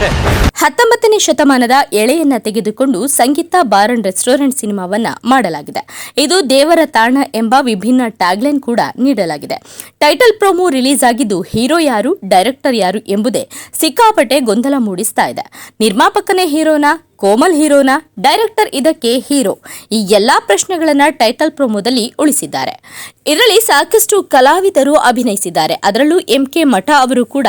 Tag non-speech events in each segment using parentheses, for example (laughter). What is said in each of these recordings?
ಅಷ್ಟೇ ಹತ್ತೊಂಬತ್ತನೇ ಶತಮಾನದ ಎಳೆಯನ್ನ ತೆಗೆದುಕೊಂಡು ಸಂಗೀತ ಬಾರ್ ಅಂಡ್ ರೆಸ್ಟೋರೆಂಟ್ ಸಿನಿಮಾವನ್ನ ಮಾಡಲಾಗಿದೆ. ಇದು ದೇವರ ತಾಣ ಎಂಬ ವಿಭಿನ್ನ ಟ್ಯಾಗ್ಲೈನ್ ಕೂಡ ನೀಡಲಾಗಿದೆ. ಟೈಟಲ್ ಪ್ರೊಮೋ ರಿಲೀಸ್ ಆಗಿದ್ದು ಹೀರೋ ಯಾರು, ಡೈರೆಕ್ಟರ್ ಯಾರು ಎಂಬುದೇ ಸಿಕ್ಕಾಪಟ್ಟೆ ಗೊಂದಲ ಮೂಡಿಸ್ತಾ ಇದೆ. ನಿರ್ಮಾಪಕನೇ ಹೀರೋನಾ ಕೋಮಲ್ ಹೀರೋನ ಡೈರೆಕ್ಟರ್ ಇದಕ್ಕೆ ಹೀರೋ. ಈ ಎಲ್ಲ ಪ್ರಶ್ನೆಗಳನ್ನು ಟೈಟಲ್ ಪ್ರೊಮೋದಲ್ಲಿ ಉಳಿಸಿದ್ದಾರೆ. ಇದರಲ್ಲಿ ಸಾಕಷ್ಟು ಕಲಾವಿದರು ಅಭಿನಯಿಸಿದ್ದಾರೆ. ಅದರಲ್ಲೂ ಎಂ ಕೆ ಮಠ ಅವರು ಕೂಡ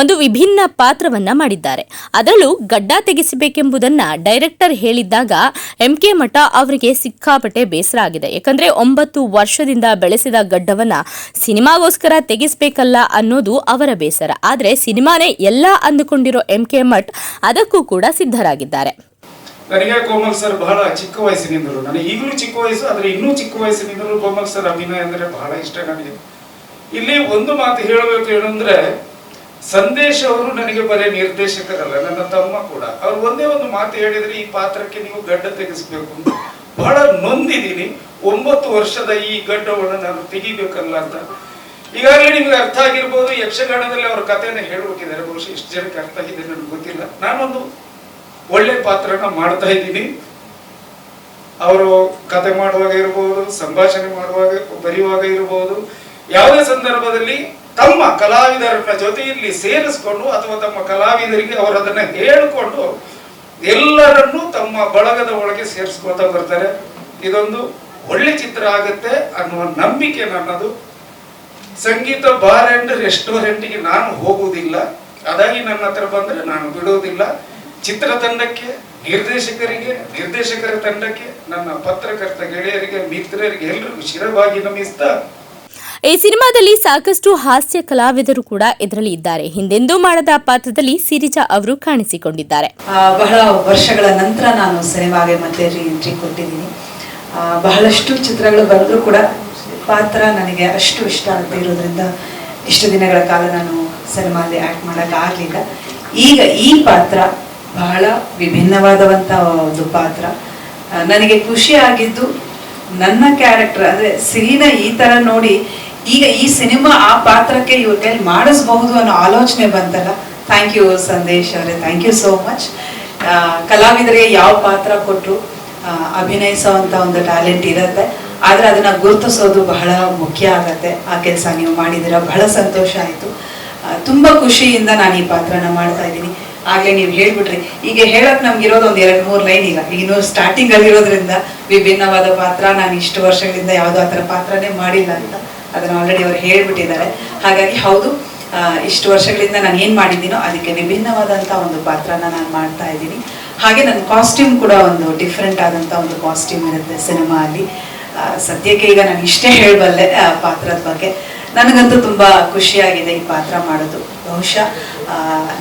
ಒಂದು ವಿಭಿನ್ನ ಪಾತ್ರವನ್ನ ಮಾಡಿದ್ದಾರೆ. ಅದರಲ್ಲೂ ಗಡ್ಡ ತೆಗೆಸಬೇಕೆಂಬುದನ್ನ ಡೈರೆಕ್ಟರ್ ಹೇಳಿದ್ದಾಗ ಎಂ ಕೆ ಮಠ ಅವರಿಗೆ ಸಿಕ್ಕಾಪಟ್ಟೆ ಬೇಸರ ಆಗಿದೆ. ಯಾಕಂದ್ರೆ ಒಂಬತ್ತು ವರ್ಷದಿಂದ ಬೆಳೆಸಿದ ಗಡ್ಡವನ್ನ ಸಿನಿಮಾಗೋಸ್ಕರ ತೆಗೆಸಬೇಕಲ್ಲ ಅನ್ನೋದು ಅವರ ಬೇಸರ. ಆದ್ರೆ ಸಿನಿಮಾನೇ ಎಲ್ಲ ಅಂದುಕೊಂಡಿರೋ ಎಂ ಕೆ ಮಠ್ ಅದಕ್ಕೂ ಕೂಡ ಸಿದ್ಧರಾಗಿದ್ದಾರೆ. ನನಗೆ ಕೋಮಲ್ ಸರ್ ಬಹಳ ಚಿಕ್ಕ ವಯಸ್ಸಿನಿಂದಲೂ, ನನಗೆ ಈಗಲೂ ಚಿಕ್ಕ ವಯಸ್ಸು, ಆದರೆ ಇನ್ನೂ ಚಿಕ್ಕ ವಯಸ್ಸಿನಿಂದಲೂ ಕೋಮಲ್ ಸರ್ ಅಭಿನಯ ಅಂದರೆ ಬಹಳ ಇಷ್ಟ ನನಗೆ. ಇಲ್ಲಿ ಒಂದು ಮಾತು ಹೇಳಬೇಕು ಏನಂದ್ರೆ, ಸಂದೇಶ ಅವರು ನನಗೆ ಬರೀ ನಿರ್ದೇಶಕರಲ್ಲ, ನನ್ನ ತಮ್ಮ ಕೂಡ. ಅವ್ರು ಒಂದೇ ಒಂದು ಮಾತು ಹೇಳಿದ್ರೆ ಈ ಪಾತ್ರಕ್ಕೆ ನೀವು ಗಡ್ಡ ತೆಗೆಸ್ಬೇಕು ಅಂತ. ಬಹಳ ನೊಂದಿದ್ದೀನಿ. ಒಂಬತ್ತು ವರ್ಷದ ಈ ಗಡ್ಡವನ್ನು ನಾನು ತೆಗಿಬೇಕಲ್ಲ ಅಂತ. ಈಗಾಗಲೇ ನಿಮ್ಗೆ ಅರ್ಥ ಆಗಿರ್ಬೋದು, ಯಕ್ಷಗಾನದಲ್ಲಿ ಅವ್ರ ಕಥೆಯನ್ನು ಹೇಳಬೇಕಿದ್ದಾರೆ ಬಹುಶಃ ಇಷ್ಟು ಜನಕ್ಕೆ ಅರ್ಥ ಆಗಿದೆ ನನಗೆ ಗೊತ್ತಿಲ್ಲ. ನಾನೊಂದು ಒಳ್ಳೆ ಪಾತ್ರನ ಮಾಡ್ತಾ ಇದ್ದೀನಿ. ಅವರು ಕತೆ ಮಾಡುವಾಗ ಇರಬಹುದು ಸಂಭಾಷಣೆ ಮಾಡುವಾಗ, ಬರೆಯುವಾಗ ಇರಬಹುದು ಯಾವುದೇ ಸಂದರ್ಭದಲ್ಲಿ ತಮ್ಮ ಕಲಾವಿದರ ಜೊತೆಯಲ್ಲಿ ಸೇರಿಸ್ಕೊಂಡು ಅಥವಾ ತಮ್ಮ ಕಲಾವಿದರಿಗೆ ಅವರು ಅದನ್ನ ಹೇಳಿಕೊಂಡು ಎಲ್ಲರನ್ನೂ ತಮ್ಮ ಬಳಗದ ಒಳಗೆ ಸೇರಿಸ್ಕೊಳ್ತಾ ಬರ್ತಾರೆ. ಇದೊಂದು ಒಳ್ಳೆ ಚಿತ್ರ ಆಗುತ್ತೆ ಅನ್ನುವ ನಂಬಿಕೆ ನನ್ನದು. ಸಂಗೀತ ಬಾರ್ ಅಂಡ್ ರೆಸ್ಟೋರೆಂಟ್ಗೆ ನಾನು ಹೋಗುವುದಿಲ್ಲ. ಅದಾಗಿ ನನ್ನ ಹತ್ರ ಬಂದ್ರೆ ನಾನು ಬಿಡುವುದಿಲ್ಲ ಚಿತ್ರತಂಡಕ್ಕೆ ನಿರ್ದೇಶಕರಿಗೆ ನಿರ್ದೇಶಕರ ತಂಡಕ್ಕೆ ನನ್ನ ಪತ್ರಕರ್ತ ಗೆಳೆಯರಿಗೆ ಮಿತ್ರರಿಗೆ ಎಲ್ಲರಿಗೂ ಶಿರವಾಗಿ ನಮಿಸ್ತಾ ಈ ಸಿನಿಮಾದಲ್ಲಿ ಸಾಕಷ್ಟು ಹಾಸ್ಯ ಕಲಾವಿದರು ಕೂಡ ಇದರಲ್ಲಿ ಇದ್ದಾರೆ. ಹಿಂದೆಂದೂ ಮಾಡದ ಪಾತ್ರದಲ್ಲಿ ಸಿರಿಜಾ ಅವರು ಕಾಣಿಸಿಕೊಂಡಿದ್ದಾರೆ. ಬಹಳ ವರ್ಷಗಳ ನಂತರ ನಾನು ಸಿನಿಮಾಗೆ ಮತ್ತೆ ರೀ ಎಂಟ್ರಿ ಕೊಟ್ಟಿದ್ದೀನಿ. ಬಹಳಷ್ಟು ಚಿತ್ರಗಳು ಬಂದರೂ ಕೂಡ ಪಾತ್ರ ನನಗೆ ಅಷ್ಟು ಇಷ್ಟ ಆಗದೆ ಇರೋದ್ರಿಂದ ಇಷ್ಟು ದಿನಗಳ ಕಾಲ ನಾನು ಸಿನಿಮಾದಲ್ಲಿ ಆ್ಯಕ್ಟ್ ಮಾಡೋಕ್ಕಾಗಲಿಲ್ಲ ಈಗ ಈ ಪಾತ್ರ ಬಹಳ ವಿಭಿನ್ನವಾದವಂಥ ಒಂದು ಪಾತ್ರ. ನನಗೆ ಖುಷಿ ಆಗಿದ್ದು ನನ್ನ ಕ್ಯಾರೆಕ್ಟರ್ ಅಂದ್ರೆ ಸಿರಿನ ಈ ಥರ ನೋಡಿ ಈಗ ಈ ಸಿನಿಮಾ ಆ ಪಾತ್ರಕ್ಕೆ ಇವ್ರ ಕೈಲಿ ಮಾಡಿಸ್ಬಹುದು ಅನ್ನೋ ಆಲೋಚನೆ ಬಂತಲ್ಲ. ಥ್ಯಾಂಕ್ ಯು ಸಂದೇಶ್ ಅವರೇ. ಥ್ಯಾಂಕ್ ಯು ಸೋ ಮಚ್ ಕಲಾವಿದರಿಗೆ ಯಾವ ಪಾತ್ರ ಕೊಟ್ಟರು ಅಭಿನಯಿಸುವಂತ ಒಂದು ಟ್ಯಾಲೆಂಟ್ ಇರುತ್ತೆ. ಆದ್ರೆ ಅದನ್ನ ಗುರುತಿಸೋದು ಬಹಳ ಮುಖ್ಯ ಆಗತ್ತೆ. ಆ ಕೆಲಸ ನೀವು ಮಾಡಿದಿರ ಬಹಳ ಸಂತೋಷ ಆಯ್ತು. ತುಂಬಾ ಖುಷಿಯಿಂದ ನಾನು ಈ ಪಾತ್ರನ ಮಾಡ್ತಾ ಇದ್ದೀನಿ. ಆಗ್ಲೇ ನೀವು ಹೇಳ್ಬಿಟ್ರಿ. ಈಗ ಹೇಳಕ್ ನಮ್ಗೆ ಇರೋದು ಒಂದ್ ಎರಡ್ ಮೂರ್ ಲೈನ್ ಈಗ. ಇನ್ನು ಸ್ಟಾರ್ಟಿಂಗ್ ಆಗಿರೋದ್ರಿಂದ ವಿಭಿನ್ನವಾದ ಪಾತ್ರ, ನಾನು ಇಷ್ಟು ವರ್ಷಗಳಿಂದ ಯಾವುದೋ ಆತರ ಪಾತ್ರನೇ ಮಾಡಿಲ್ಲ ಅಂತ ಅದನ್ನ ಆಲ್ರೆಡಿ ಅವ್ರು ಹೇಳ್ಬಿಟ್ಟಿದ್ದಾರೆ. ಹಾಗಾಗಿ ಹೌದು ಇಷ್ಟು ವರ್ಷಗಳಿಂದ ನಾನು ಏನ್ ಮಾಡಿದ್ದೀನೋ ಅದಕ್ಕೆ ವಿಭಿನ್ನವಾದಂತ ಒಂದು ಪಾತ್ರನ ನಾನು ಮಾಡ್ತಾ ಇದ್ದೀನಿ. ಹಾಗೆ ನನ್ನ ಕಾಸ್ಟ್ಯೂಮ್ ಕೂಡ ಒಂದು ಡಿಫ್ರೆಂಟ್ ಆದಂತ ಒಂದು ಕಾಸ್ಟ್ಯೂಮ್ ಇರುತ್ತೆ ಸಿನಿಮಾ ಅಲ್ಲಿ ಸದ್ಯಕ್ಕೆ ಈಗ ನಾನು ಇಷ್ಟೇ ಹೇಳಬಲ್ಲೆ ಪಾತ್ರದ ಬಗ್ಗೆ. ನನಗಂತೂ ತುಂಬಾ ಖುಷಿಯಾಗಿದೆ ಈ ಪಾತ್ರ ಮಾಡೋದು. ಬಹುಶಃ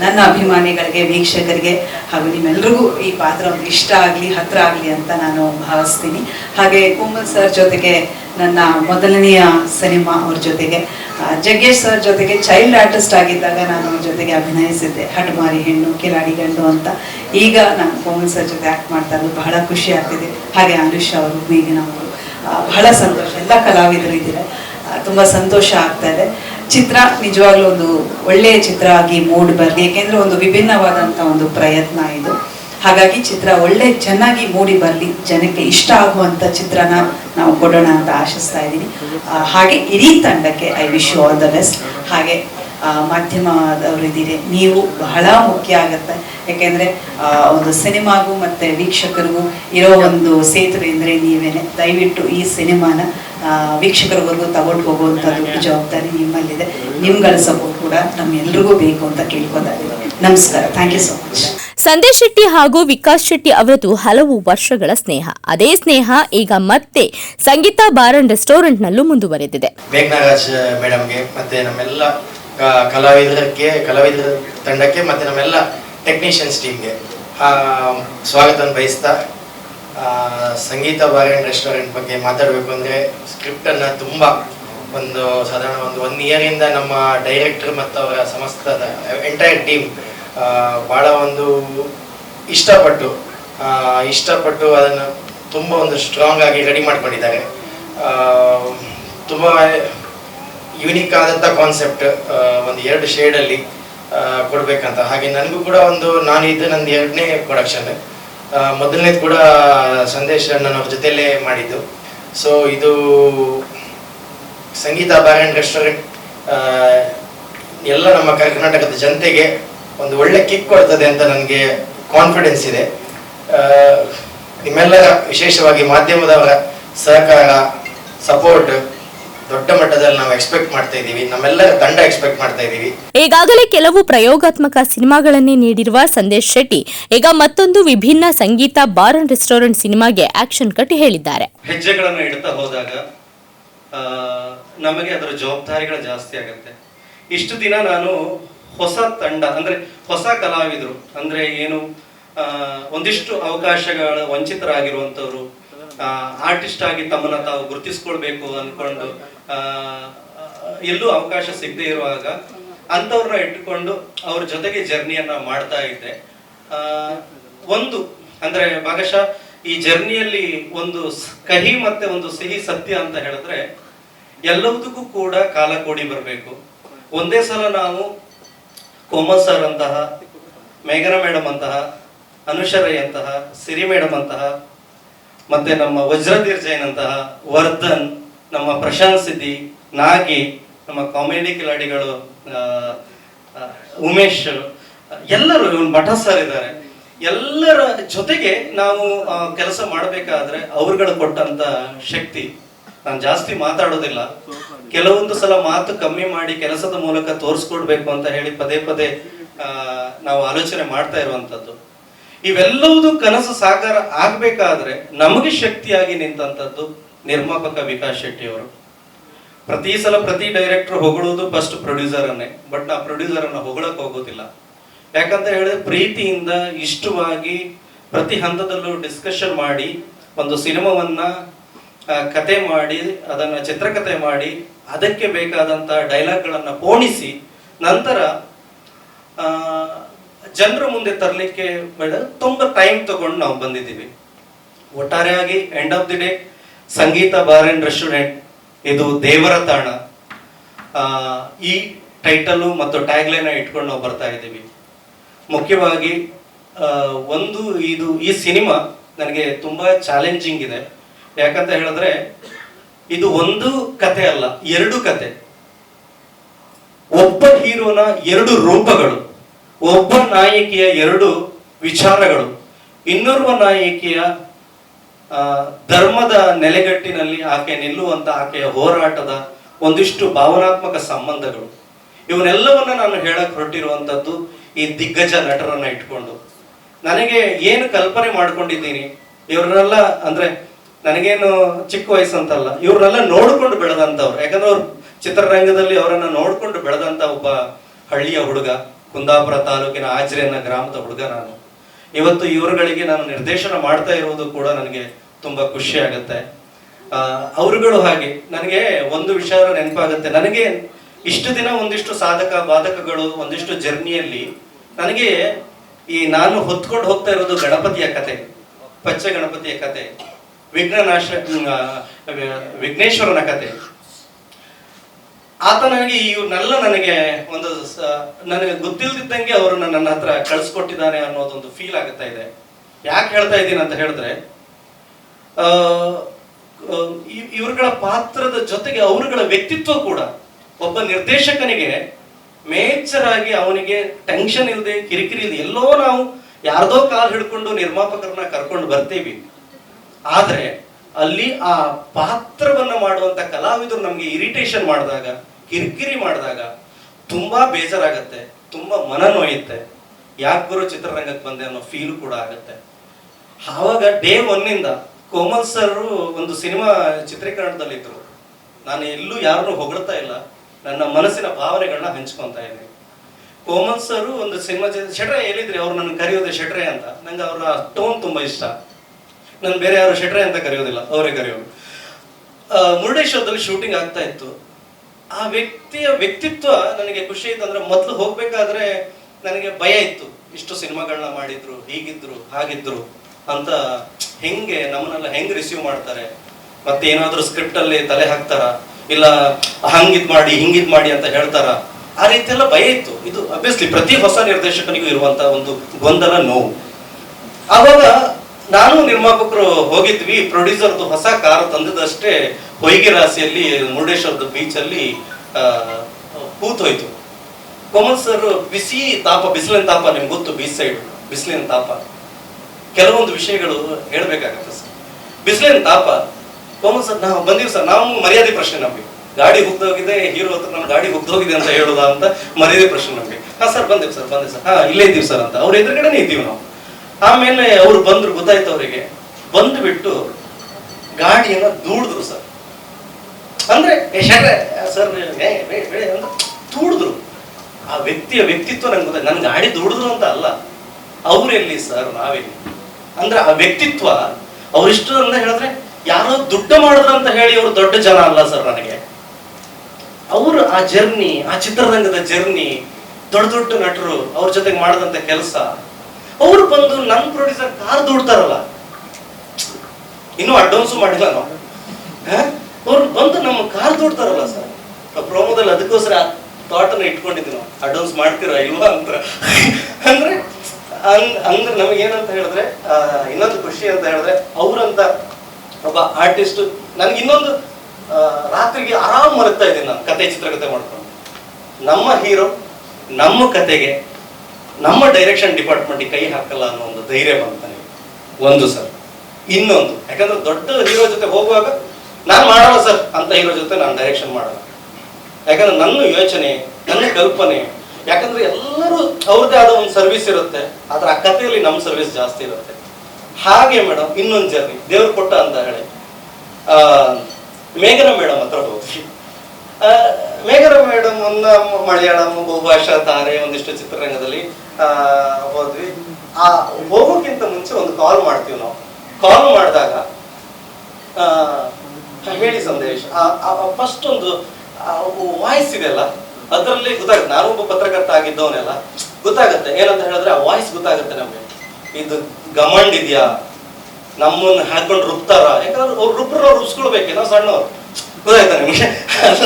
ನನ್ನ ಅಭಿಮಾನಿಗಳಿಗೆ, ವೀಕ್ಷಕರಿಗೆ ಹಾಗೂ ನಿಮ್ಮೆಲ್ರಿಗೂ ಈ ಪಾತ್ರ ಒಂದು ಇಷ್ಟ ಆಗಲಿ, ಹತ್ರ ಆಗಲಿ ಅಂತ ನಾನು ಭಾವಿಸ್ತೀನಿ. ಹಾಗೆ ಕೋಮಲ್ ಸರ್ ಜೊತೆಗೆ ನನ್ನ ಮೊದಲನೆಯ ಸಿನಿಮಾ ಅವ್ರ ಜೊತೆಗೆ ಜಗ್ಗೇಶ್ ಸರ್ ಜೊತೆಗೆ ಚೈಲ್ಡ್ ಆರ್ಟಿಸ್ಟ್ ಆಗಿದ್ದಾಗ ನಾನು ಅವ್ರ ಜೊತೆಗೆ ಅಭಿನಯಿಸಿದ್ದೆ. ಹಟುಮಾರಿ ಹೆಣ್ಣು ಕಿರಾಡಿ ಗಂಡು ಅಂತ. ಈಗ ನಾನು ಕೋಮಲ್ ಸರ್ ಜೊತೆ ಆಕ್ಟ್ ಮಾಡ್ತಾ ಬಹಳ ಖುಷಿ ಆಗ್ತಿದೆ. ಹಾಗೆ ಅನುಷ್ ಅವರು, ಮೇಘನ ಅವರು ಬಹಳ ಸಂತೋಷ. ಎಲ್ಲ ಕಲಾವಿದರು ಇದ್ದಾರೆ. ತುಂಬಾ ಸಂತೋಷ ಆಗ್ತಾ ಇದೆ. ಚಿತ್ರ ನಿಜವಾಗ್ಲೂ ಒಂದು ಒಳ್ಳೆಯ ಚಿತ್ರ ಆಗಿ ಮೂಡ್ ಬರಲಿ ಯಾಕೆಂದ್ರೆ ಒಂದು ವಿಭಿನ್ನವಾದಂತ ಒಂದು ಪ್ರಯತ್ನ ಇದು. ಹಾಗಾಗಿ ಚಿತ್ರ ಒಳ್ಳೆ ಚೆನ್ನಾಗಿ ಮೂಡಿ ಬರಲಿ, ಜನಕ್ಕೆ ಇಷ್ಟ ಆಗುವಂತ ಚಿತ್ರನ ನಾವು ಕೊಡೋಣ ಅಂತ ಆಶಿಸ್ತಾ ಇದ್ದೀನಿ. ಹಾಗೆ ಇಡೀ ತಂಡಕ್ಕೆ I wish you all the best ಹಾಗೆ ಮಾಧ್ಯಮದವರು ಇದ್ದೀರಿ, ನೀವು ಬಹಳ ಮುಖ್ಯ ಆಗುತ್ತೆ. ಯಾಕೆಂದ್ರೆ ಒಂದು ಸಿನಿಮಾಗೂ ಮತ್ತೆ ವೀಕ್ಷಕರಿಗೂ ಇರೋ ಒಂದು ಸೇತುವೆ ಅಂದ್ರೆ ನೀವೇನೆ. ದಯವಿಟ್ಟು ಈ ಸಿನಿಮಾನ ವೀಕ್ಷಕರವರೆಗೂ ತಗೊಂಡು ಹೋಗುವಂತ ದೊಡ್ಡ ಜವಾಬ್ದಾರಿ ನಿಮ್ಮಲ್ಲಿದೆ. ನಿಮ್ಗಳ ಸಪೋರ್ಟ್ ಕೂಡ ನಮ್ಮೆಲ್ಲರಿಗೂ ಬೇಕು ಅಂತ ಕೇಳ್ಕೊತಾ ನಮಸ್ಕಾರ. Thank you so much Sandesh Shetty ಹಾಗೂ ವಿಕಾಸ್ ಶೆಟ್ಟಿ ಅವರದು ಹಲವು ವರ್ಷಗಳ ಸ್ನೇಹ. ಅದೇ ಸ್ನೇಹ ಈಗ ಮತ್ತೆ ಸಂಗೀತ ಬಾರ್ ಅಂಡ್ ರೆಸ್ಟೋರೆಂಟ್ನಲ್ಲೂ ಮುಂದುವರೆದಿದೆ. ಮೇಘನಾರಾಜ್ ಮೇಡಮ್ಗೆ ಮತ್ತೆ ನಮ್ಮೆಲ್ಲ ಕಲಾವಿದರಕ್ಕೆ ಕಲಾವಿದರಿಗೆ ಕಲಾವಿದರ ತಂಡಕ್ಕೆ ಮತ್ತೆ ನಮ್ಮೆಲ್ಲ ಟೆಕ್ನಿಷಿಯನ್ಸ್ ಟೀಮ್ಗೆ ಸ್ವಾಗತ ಬಯಸ್ತಾ ಸಂಗೀತ ಬಾರ್ ಆ್ಯಂಡ್ ರೆಸ್ಟೋರೆಂಟ್ ಬಗ್ಗೆ ಮಾತಾಡಬೇಕು ಅಂದರೆ ಸ್ಕ್ರಿಪ್ಟನ್ನು ತುಂಬ ಒಂದು ಸಾಧಾರಣ ಒಂದು ಒನ್ ಇಯರಿಂದ ನಮ್ಮ ಡೈರೆಕ್ಟರ್ ಮತ್ತು ಅವರ ಸಮಸ್ತದ ಎಂಟೈರ್ ಟೀಮ್ ಭಾಳ ಒಂದು ಇಷ್ಟಪಟ್ಟು ಇಷ್ಟಪಟ್ಟು ಅದನ್ನು ತುಂಬ ಒಂದು ಸ್ಟ್ರಾಂಗ್ ಆಗಿ ರೆಡಿ ಮಾಡಿಕೊಂಡಿದ್ದಾರೆ. ತುಂಬ ಯುನೀಕ್ ಆದಂಥ ಕಾನ್ಸೆಪ್ಟ್ ಒಂದು ಎರಡು ಶೇಡಲ್ಲಿ ಕೊಡಬೇಕಂತ. ಹಾಗೆ ನನಗೂ ಕೂಡ ಒಂದು, ನಾನು ಇದು ನಂದು ಎರಡನೇ ಪ್ರೊಡಕ್ಷನ್ ಮೊದಲನೇದು ಕೂಡ ಸಂದೇಶ್ ಅಣ್ಣನವ್ರ ಜೊತೆಲೇ ಮಾಡಿದ್ದು. ಸೊ ಇದು ಸಂಗೀತ ಬಾರ್ ಆ್ಯಂಡ್ ರೆಸ್ಟೋರೆಂಟ್ ಎಲ್ಲ ನಮ್ಮ ಕರ್ನಾಟಕದ ಜನತೆಗೆ ಒಂದು ಒಳ್ಳೆ ಕಿಕ್ ಕೊಡ್ತದೆ ಅಂತ ನನಗೆ ಕಾನ್ಫಿಡೆನ್ಸ್ ಇದೆ. ನಿಮ್ಮೆಲ್ಲರ ವಿಶೇಷವಾಗಿ ಮಾಧ್ಯಮದವರ ಸಹಕಾರ ಸಪೋರ್ಟ್ ದೊಡ್ಡ ಮಟ್ಟದಲ್ಲಿ ನಾವು ಎಕ್ಸ್ಪೆಕ್ಟ್ ಮಾಡ್ತಾ ಇದ್ದೀವಿ. ನಮ್ಮೆಲ್ಲರ ತಂಡ ಎಕ್ಸ್ಪೆಕ್ಟ್ ಮಾಡ್ತಾ ಇದ್ದೀವಿ. ಈಗಾಗಲೇ ಕೆಲವು ಪ್ರಯೋಗಾತ್ಮಕ ಸಿನಿಮಾಗಳನ್ನೇ ನೀಡಿರುವ ಸಂದೇಶ್ ಶೆಟ್ಟಿ ಈಗ ಮತ್ತೊಂದು ವಿಭಿನ್ನ ಸಂಗೀತ ಬಾರ್ ಅಂಡ್ ರೆಸ್ಟೋರೆಂಟ್ ಸಿನಿಮಾಗೆ ಆಕ್ಷನ್ ಕಟ್ ಹೇಳಿದ್ದಾರೆ. ಹೆಜ್ಜೆಗಳನ್ನು ಇಡ್ತಾ ಹೋದಾಗ ನಮಗೆ ಅದರ ಜವಾಬ್ದಾರಿಗಳು ಜಾಸ್ತಿ ಆಗುತ್ತೆ. ಇಷ್ಟು ದಿನ ನಾನು ಹೊಸ ತಂಡ ಅಂದ್ರೆ ಹೊಸ ಕಲಾವಿದರು ಅಂದ್ರೆ ಏನು ಒಂದಿಷ್ಟು ಅವಕಾಶಗಳ ವಂಚಿತರಾಗಿರುವಂಥವ್ರು ಆರ್ಟಿಸ್ಟ್ ಆಗಿ ತಮ್ಮನ್ನ ತಾವು ಗುರುತಿಸ್ಕೊಳ್ಬೇಕು ಅನ್ಕೊಂಡು ಎಲ್ಲೂ ಅವಕಾಶ ಸಿಗದೆ ಇರುವಾಗ ಅಂಥವ್ರನ್ನ ಇಟ್ಟುಕೊಂಡು ಅವ್ರ ಜೊತೆಗೆ ಜರ್ನಿಯನ್ನ ಮಾಡ್ತಾ ಇದ್ದೆ. ಒಂದು, ಅಂದ್ರೆ ಭಾಗಶಃ ಈ ಜರ್ನಿಯಲ್ಲಿ ಒಂದು ಕಹಿ ಮತ್ತೆ ಒಂದು ಸಿಹಿ ಸತ್ಯ ಅಂತ ಹೇಳಿದ್ರೆ ಎಲ್ಲದಕ್ಕೂ ಕೂಡ ಕಾಲ ಕೂಡಿ ಬರಬೇಕು. ಒಂದೇ ಸಲ ನಾವು ಕೋಮಲ್ ಸರ್ ಅಂತಹ, ಮೇಘನಾ ಮೇಡಮ್ ಅಂತಹ, ಅನುಷರೈ ಅಂತಹ, ಸಿರಿ ಮೇಡಮ್ ಅಂತಹ ಮತ್ತೆ ನಮ್ಮ ವಜ್ರಧೀರ್ ಜೈನ್ ಅಂತಹ ವರ್ಧನ್, ನಮ್ಮ ಪ್ರಶಾಂತ್ ಸಿದ್ದಿ, ನಾಗಿ, ನಮ್ಮ ಕಾಮಿಡಿ ಕಿಲಾಡಿಗಳು ಉಮೇಶ್, ಎಲ್ಲರೂ ಇವನ್ ಮಠ ಸರ್ ಇದ್ದಾರೆ. ಎಲ್ಲರ ಜೊತೆಗೆ ನಾವು ಕೆಲಸ ಮಾಡಬೇಕಾದ್ರೆ ಅವ್ರುಗಳು ಕೊಟ್ಟಂತ ಶಕ್ತಿ. ನಾನು ಜಾಸ್ತಿ ಮಾತಾಡೋದಿಲ್ಲ. ಕೆಲವೊಂದು ಸಲ ಮಾತು ಕಮ್ಮಿ ಮಾಡಿ ಕೆಲಸದ ಮೂಲಕ ತೋರಿಸ್ಕೊಡ್ಬೇಕು ಅಂತ ಹೇಳಿ ಪದೇ ಪದೇ ನಾವು ಆಲೋಚನೆ ಮಾಡ್ತಾ ಇರುವಂತದ್ದು. ಇವೆಲ್ಲವುದು ಕನಸು ಸಾಕಾರ ಆಗ್ಬೇಕಾದ್ರೆ ನಮಗೆ ಶಕ್ತಿಯಾಗಿ ನಿಂತಂಥದ್ದು ನಿರ್ಮಾಪಕ ವಿಕಾಸ್ ಶೆಟ್ಟಿ ಅವರು ಪ್ರತಿ ಸಲ ಪ್ರತಿ ಡೈರೆಕ್ಟರ್ ಹೊಗಳೋದು ಫಸ್ಟ್ ಪ್ರೊಡ್ಯೂಸರ್ ಅನ್ನೇ ಬಟ್ ಆ ಪ್ರೊಡ್ಯೂಸರ್ ಅನ್ನ ಹೊಗಳಕ್ ಹೋಗೋದಿಲ್ಲ. ಯಾಕಂತ ಹೇಳಿದ್ರೆ ಪ್ರೀತಿಯಿಂದ ಇಷ್ಟವಾಗಿ ಪ್ರತಿ ಹಂತದಲ್ಲೂ ಡಿಸ್ಕಷನ್ ಮಾಡಿ, ಒಂದು ಸಿನಿಮಾವನ್ನ ಕತೆ ಮಾಡಿ, ಅದನ್ನ ಚಿತ್ರಕಥೆ ಮಾಡಿ, ಅದಕ್ಕೆ ಬೇಕಾದಂತ ಡೈಲಾಗ್ಗಳನ್ನ ಪೋಣಿಸಿ, ನಂತರ ಜನರ ಮುಂದೆ ತರಲಿಕ್ಕೆ ಬೇಡ, ತುಂಬಾ ಟೈಮ್ ತಗೊಂಡು ನಾವು ಬಂದಿದ್ದೀವಿ. ಒಟ್ಟಾರೆಯಾಗಿ end of the day Sangeetha bar and restaurant ಇದು ದೇವರ ತಾಣ. ಈ ಟೈಟಲು ಮತ್ತು ಟ್ಯಾಗ್ಲೈನ್ ಇಟ್ಕೊಂಡು ನಾವು ಬರ್ತಾ ಇದ್ದೀವಿ. ಮುಖ್ಯವಾಗಿ ಒಂದು ಇದು, ಈ ಸಿನಿಮಾ ನನಗೆ ತುಂಬ ಚಾಲೆಂಜಿಂಗ್ ಇದೆ. ಯಾಕಂತ ಹೇಳಿದ್ರೆ, ಇದು ಒಂದು ಕತೆ ಅಲ್ಲ, ಎರಡು ಕತೆ ಒಬ್ಬ ಹೀರೋನ ಎರಡು ರೂಪಗಳು. ಒಬ್ಬ ನಾಯಕಿಯ ಎರಡು ವಿಚಾರಗಳು. ಇನ್ನೋರ್ವ ನಾಯಕಿಯ ಧರ್ಮದ ನೆಲೆಗಟ್ಟಿನಲ್ಲಿ ಆಕೆ ನಿಲ್ಲುವಂತ ಆಕೆಯ ಹೋರಾಟದ ಒಂದಿಷ್ಟು ಭಾವನಾತ್ಮಕ ಸಂಬಂಧಗಳು. ಇವನ್ನೆಲ್ಲವನ್ನ ನಾನು ಹೇಳಕ್ ಹೊರಟಿರುವಂತದ್ದು ಈ ದಿಗ್ಗಜ ನಟರನ್ನ ಇಟ್ಕೊಂಡು. ನನಗೆ ಏನು ಕಲ್ಪನೆ ಮಾಡ್ಕೊಂಡಿದ್ದೀನಿ, ಇವ್ರನ್ನೆಲ್ಲ ಅಂದ್ರೆ ನನಗೇನು ಚಿಕ್ಕ ವಯಸ್ಸು ಅಂತಲ್ಲ ಇವ್ರನ್ನೆಲ್ಲ ನೋಡ್ಕೊಂಡು ಬೆಳೆದಂತವ್ರು ಯಾಕಂದ್ರೆ ಅವ್ರು ಚಿತ್ರರಂಗದಲ್ಲಿ ಅವರನ್ನ ನೋಡ್ಕೊಂಡು ಬೆಳೆದಂತ ಒಬ್ಬ ಹಳ್ಳಿಯ ಹುಡುಗ. ಕುಂದಾಪುರ ತಾಲೂಕಿನ ಆಜ್ರೆ ಅನ್ನೋ ಗ್ರಾಮದ ಹುಡುಗ ನಾನು. ಇವತ್ತು ಇವರುಗಳಿಗೆ ನಾನು ನಿರ್ದೇಶನ ಮಾಡ್ತಾ ಇರುವುದು ಕೂಡ ನನಗೆ ತುಂಬಾ ಖುಷಿ ಆಗುತ್ತೆ. ಅವರುಗಳು ಹಾಗೆ. ನನಗೆ ಒಂದು ವಿಚಾರ ನೆನಪಾಗುತ್ತೆ. ನನಗೆ ಇಷ್ಟು ದಿನ ಒಂದಿಷ್ಟು ಸಾಧಕ, ಬಾಧಕಗಳು, ಒಂದಿಷ್ಟು ಜರ್ನಿಯಲ್ಲಿ ನನಗೆ ಈ ನಾನು ಹೊತ್ಕೊಂಡು ಹೋಗ್ತಾ ಇರೋದು ಗಣಪತಿಯ ಕತೆ ಪಚ್ಚ ಗಣಪತಿಯ ಕತೆ ವಿಘ್ನ ನಾಶ ವಿಘ್ನೇಶ್ವರನ ಕತೆ. ಆತ ನನಗೆ ಇವನ್ನೆಲ್ಲ ನನಗೆ ಒಂದು ನನಗೆ ಗೊತ್ತಿಲ್ದಿದ್ದಂಗೆ ಅವರನ್ನ ನನ್ನ ಹತ್ರ ಕಳ್ಸಿಕೊಟ್ಟಿದ್ದಾನೆ ಅನ್ನೋದೊಂದು ಫೀಲ್ ಆಗುತ್ತಾ ಇದೆ. ಯಾಕೆ ಹೇಳ್ತಾ ಇದ್ದೀನಿ ಅಂತ ಹೇಳಿದ್ರೆ ಇವ್ರುಗಳ ಪಾತ್ರದ ಜೊತೆಗೆ ಅವರುಗಳ ವ್ಯಕ್ತಿತ್ವ ಕೂಡ ಒಬ್ಬ ನಿರ್ದೇಶಕನಿಗೆ ಮೇಜರ್ ಆಗಿ ಅವನಿಗೆ ಟೆನ್ಷನ್ ಇಲ್ಲದೆ ಕಿರಿಕಿರಿ ಇಲ್ಲದೆ ಎಲ್ಲೋ ನಾವು ಯಾರ್ದೋ ಕಾಲ್ ಹಿಡ್ಕೊಂಡು ನಿರ್ಮಾಪಕರನ್ನ ಕರ್ಕೊಂಡು ಬರ್ತೀವಿ. ಆದ್ರೆ ಅಲ್ಲಿ ಆ ಪಾತ್ರವನ್ನ ಮಾಡುವಂತ ಕಲಾವಿದರು ನಮ್ಗೆ ಇರಿಟೇಷನ್ ಮಾಡಿದಾಗ ಕಿರಿಕಿರಿ ಮಾಡಿದಾಗ ತುಂಬಾ ಬೇಜಾರಾಗತ್ತೆ, ತುಂಬಾ ಮನ ನೋಯುತ್ತೆ ಯಾಕೆ ಗುರು ಚಿತ್ರರಂಗಕ್ಕೆ ಬಂದೆ ಅನ್ನೋ ಫೀಲ್ ಕೂಡ ಆಗುತ್ತೆ. ಆವಾಗ ಡೇ ಒನ್ನಿಂದ ಕೋಮಲ್ ಸರ್ ಒಂದು ಸಿನಿಮಾ ಚಿತ್ರೀಕರಣದಲ್ಲಿದ್ದರು ನಾನು ಎಲ್ಲೂ ಯಾರನ್ನು ಹೊಗಳ್ತಾ ಇಲ್ಲ. ನನ್ನ ಮನಸ್ಸಿನ ಭಾವನೆಗಳನ್ನ ಹಂಚ್ಕೊತಾ ಇದ್ದೀನಿ ಕೋಮಲ್ ಸರ್ ಒಂದು ಸಿನಿಮಾ ಶೆಟ್ರೆ ಹೇಳಿದ್ರಿ ಅವ್ರು ನನ್ನ ಕರೆಯೋದೆ ಶೆಟ್ರೆ ಅಂತ. ನಂಗೆ ಅವರ ಟೋನ್ ತುಂಬಾ ಇಷ್ಟ. ನಾನು ಬೇರೆ ಯಾರು ಶೆಟ್ರೆ ಅಂತ ಕರೆಯೋದಿಲ್ಲ, ಅವರೇ ಕರೆಯೋದು ಮುರುಡೇಶ್ವರದಲ್ಲಿ ಶೂಟಿಂಗ್ ಆಗ್ತಾ ಇತ್ತು. ಆ ವ್ಯಕ್ತಿಯ ವ್ಯಕ್ತಿತ್ವ ನನಗೆ ಖುಷಿ ಇತ್ತು ಅಂದ್ರೆ ಮೊದಲು ಹೋಗ್ಬೇಕಾದ್ರೆ ನನಗೆ ಭಯ ಇತ್ತು. ಇಷ್ಟು ಸಿನಿಮಾಗಳನ್ನ ಮಾಡಿದ್ರು, ಹೀಗಿದ್ರು, ಹಾಗಿದ್ರು ಅಂತ ಹೆಂಗೆ ನಮ್ಮನ್ನೆಲ್ಲ ಹೆಂಗ್ ರಿಸೀವ್ ಮಾಡ್ತಾರೆ? ಮತ್ತೆ ಏನಾದ್ರೂ ಸ್ಕ್ರಿಪ್ಟ್ ಅಲ್ಲಿ ತಲೆ ಹಾಕ್ತಾರ? ಇಲ್ಲ ಹಂಗಿದ್ ಮಾಡಿ, ಹಿಂಗಿದ್ ಮಾಡಿ ಅಂತ ಹೇಳ್ತಾರ? ಆ ರೀತಿ ಭಯ ಇತ್ತು. ಇದು ಅಬ್ವಿಯಸ್ಲಿ ಪ್ರತಿ ಹೊಸ ನಿರ್ದೇಶಕನಿಗೂ ಇರುವಂತಹ ಒಂದು ಗೊಂದಲ, ನೋವು. ಆವಾಗ ನಾನು ನಿರ್ಮಾಪಕರು ಹೋಗಿದ್ವಿ, ಪ್ರೊಡ್ಯೂಸರ್ದು ಹೊಸ ಕಾರು ತಂದದಷ್ಟೇ ಹೊಯ್ಗೆ ರಾಶಿಯಲ್ಲಿ ಮುರುಡೇಶ್ವರದ ಬೀಚಲ್ಲಿ ಕೂತೋಯ್ತು ಕೋಮಲ್ ಸರ್, ಬಿಸಿ ತಾಪ, ಬಿಸಿಲಿನ ತಾಪ ನಿಮ್ಗೆ ಗೊತ್ತು, ಬೀಚ್ ಸೈಡ್, ಬಿಸಿಲಿನ ತಾಪ. ಕೆಲವೊಂದು ವಿಷಯಗಳು ಹೇಳ್ಬೇಕಾಗತ್ತೆ ಸರ್. ಬಿಸಿಲಿನ ತಾಪ, ಕೋಮಲ್ ಸರ್, ನಾವು ಬಂದೀವಿ ಸರ್, ನಾವು ಮರ್ಯಾದೆ ಪ್ರಶ್ನೆ ನಮಗೆ ಗಾಡಿ ಹೋಗಿದೆ ಹೀರೋ ಹತ್ರ ನಮ್ಮ ಗಾಡಿ ಹೋಗಿದೆ ಅಂತ ಹೇಳೋದಾ ಅಂತ ಮರ್ಯಾದೆ ಪ್ರಶ್ನೆ ನಮಗೆ ಹಾ ಸರ್, ಬಂದೇವಿ ಸರ್ ಬಂದೆ ಸರ್. ಹಾ, ಇಲ್ಲೇ ಇದ್ದೀವಿ ಸರ್ ಅಂತ. ಅವ್ರ ಎದುರುಗಡೆನೇ ಇದ್ದೀವಿ ನಾವು. ಆಮೇಲೆ ಅವ್ರು ಬಂದ್ರು, ಗೊತ್ತಾಯ್ತು ಅವರಿಗೆ. ಬಂದ್ಬಿಟ್ಟು ಗಾಡಿಯನ್ನ ದೂಡಿದ್ರು ಸರ್. ಅಂದ್ರೆ ಸರ್ ದೂಡಿದ್ರು ಆ ವ್ಯಕ್ತಿಯ ವ್ಯಕ್ತಿತ್ವ ನಂಗೆ ಗೊತ್ತಾಯ್ತು. ನನ್ ಗಾಡಿ ದೂಡಿದ್ರು ಅಂತ ಅಲ್ಲ. ಅವ್ರೆಲ್ಲಿ ಸರ್, ನಾವೆಲ್ಲಿ? ಅಂದ್ರೆ ಆ ವ್ಯಕ್ತಿತ್ವ ಅವರಿಷ್ಟು ಅಂತ ಹೇಳಿದ್ರೆ, ಯಾರೋ ದುಡ್ಡು ಮಾಡಿದ್ರು ಅಂತ ಹೇಳಿ ಅವ್ರು ದೊಡ್ಡ ಜನ ಅಲ್ಲ ಸರ್ ನನಗೆ. ಅವರು ಆ ಜರ್ನಿ, ಆ ಚಿತ್ರರಂಗದ ಜರ್ನಿ, ದೊಡ್ಡ ದೊಡ್ಡ ನಟರು ಅವ್ರ ಜೊತೆಗೆ ಮಾಡಿದಂತ ಕೆಲಸ ಅವ್ರು ಬಂದು ನಮ್ ಪ್ರೊಡ್ಯೂಸರ್ ಕಾರ್ ದೂಡ್ತಾರಲ್ಲ. ಇನ್ನು ಅಡ್ವಾನ್ಸು ಮಾಡಿಲ್ಲ ನಾವು. ಅವ್ರು ಬಂದು ನಮ್ಮ ಕಾರ್ ದೂಡ್ತಾರಲ್ಲ ಸರ್ ಪ್ರೋಮೋದಲ್ಲಿ ಅದಕ್ಕೋಸ್ಕರ ಥಾಟನ್ನ ಇಟ್ಕೊಂಡಿದ್ವಿ ನಾವು. ಅಡ್ವಾನ್ಸ್ ಮಾಡ್ತೀರಾ ಇಲ್ವಾ ಅಂತ. ಅಂದ್ರೆ ಅಂದ್ರೆ ನಮಗೆ ಏನಂತ ಹೇಳಿದ್ರೆ ಇನ್ನೊಂದು ಖುಷಿ ಅಂತ ಹೇಳಿದ್ರೆ ಅವ್ರಂತ ಒಬ್ಬ ಆರ್ಟಿಸ್ಟ್ ನನ್ಗೆ ಇನ್ನೊಂದು ಆ, ರಾತ್ರಿಗೆ ಆರಾಮ್ ಮಲಗ್ತಾ ಇದ್ದೀನಿ ನಾನು ಕತೆ ಚಿತ್ರಕಥೆ ಮಾಡ್ಕೊಂಡು. ನಮ್ಮ ಹೀರೋ ನಮ್ಮ ಕತೆಗೆ. ನಮ್ಮ ಡೈರೆಕ್ಷನ್ ಡಿಪಾರ್ಟ್ಮೆಂಟಿಗೆ ಕೈ ಹಾಕಲ್ಲ ಅನ್ನೋ ಒಂದು ಧೈರ್ಯ ಬಂತ ನನಗೆ ಒಂದು ಸರ್. ಇನ್ನೊಂದು. ಯಾಕಂದ್ರೆ ದೊಡ್ಡ ಹೀರೋ ಜೊತೆ ಹೋಗುವಾಗ ನಾನು ಮಾಡಲ್ಲ ಸರ್ ಅಂತ ಹೀರೋ ಜೊತೆ ನಾನು ಡೈರೆಕ್ಷನ್ ಮಾಡಲ್ಲ. ಯಾಕಂದ್ರೆ ನನ್ನ ಯೋಚನೆ ನನ್ನ ಕಲ್ಪನೆ ಯಾಕಂದ್ರೆ ಎಲ್ಲರೂ ಅವ್ರದೇ ಆದ ಒಂದು ಸರ್ವಿಸ್ ಇರುತ್ತೆ ಆದ್ರೆ ಆ ಕಥೆಯಲ್ಲಿ ನಮ್ಮ ಸರ್ವಿಸ್ ಜಾಸ್ತಿ ಇರುತ್ತೆ. ಹಾಗೆ ಮೇಡಮ್ ಇನ್ನೊಂದು ಜರ್ನಿ ದೇವ್ರು ಕೊಟ್ಟ ಅಂತ ಹೇಳಿ. ಆ, ಮೇಘನ ಮೇಡಮ್ ಹತ್ರ ಹೋದ್ವಿ. ಆ, ಮೇಘನ ಮೇಡಮ್ ಒಂದು ಮಲಯಾಳಂ ಬಹುಭಾಷಾ ತಾರೆ ಒಂದಿಷ್ಟು ಚಿತ್ರರಂಗದಲ್ಲಿ ಹೋದ್ವಿ. ಆ ಹೋಗೋಕ್ಕಿಂತ ಮುಂಚೆ ಒಂದು ಕಾಲ್ ಮಾಡ್ತೀವಿ ನಾವು. ಕಾಲ್ ಮಾಡಿದಾಗ ಹೇಳಿ ಸಂದೇಶ್ ಫಸ್ಟ್ ಒಂದು ವಾಯ್ಸ್ ಇದೆಯಲ್ಲ ಅದರಲ್ಲಿ ಗೊತ್ತಾಗುತ್ತೆ. ನಾನು ಒಬ್ಬ ಪತ್ರಕರ್ತ ಆಗಿದ್ದವನೆಲ್ಲ ಗೊತ್ತಾಗುತ್ತೆ. ಏನಂತ ಹೇಳಿದ್ರೆ ಆ ವಾಯ್ಸ್ ಗೊತ್ತಾಗುತ್ತೆ ನಮ್ಗೆ. ಇದು ಗಮಂಡ್ ಇದೆಯಾ? ನಮ್ಮನ್ನ ಹಾಕೊಂಡು ರುಬ್ತಾರ? ಯಾಕಂದ್ರೆ ಅವ್ರು ರುಬ್ರ ರುಬ್ಸ್ಕೊಳ್ಬೇಕೆ. ನಾವು ಸಣ್ಣವ್ರು. ಗೊತ್ತಾಯ್ತಾ ನಿಮಗೆ? ಅಲ್ಲ,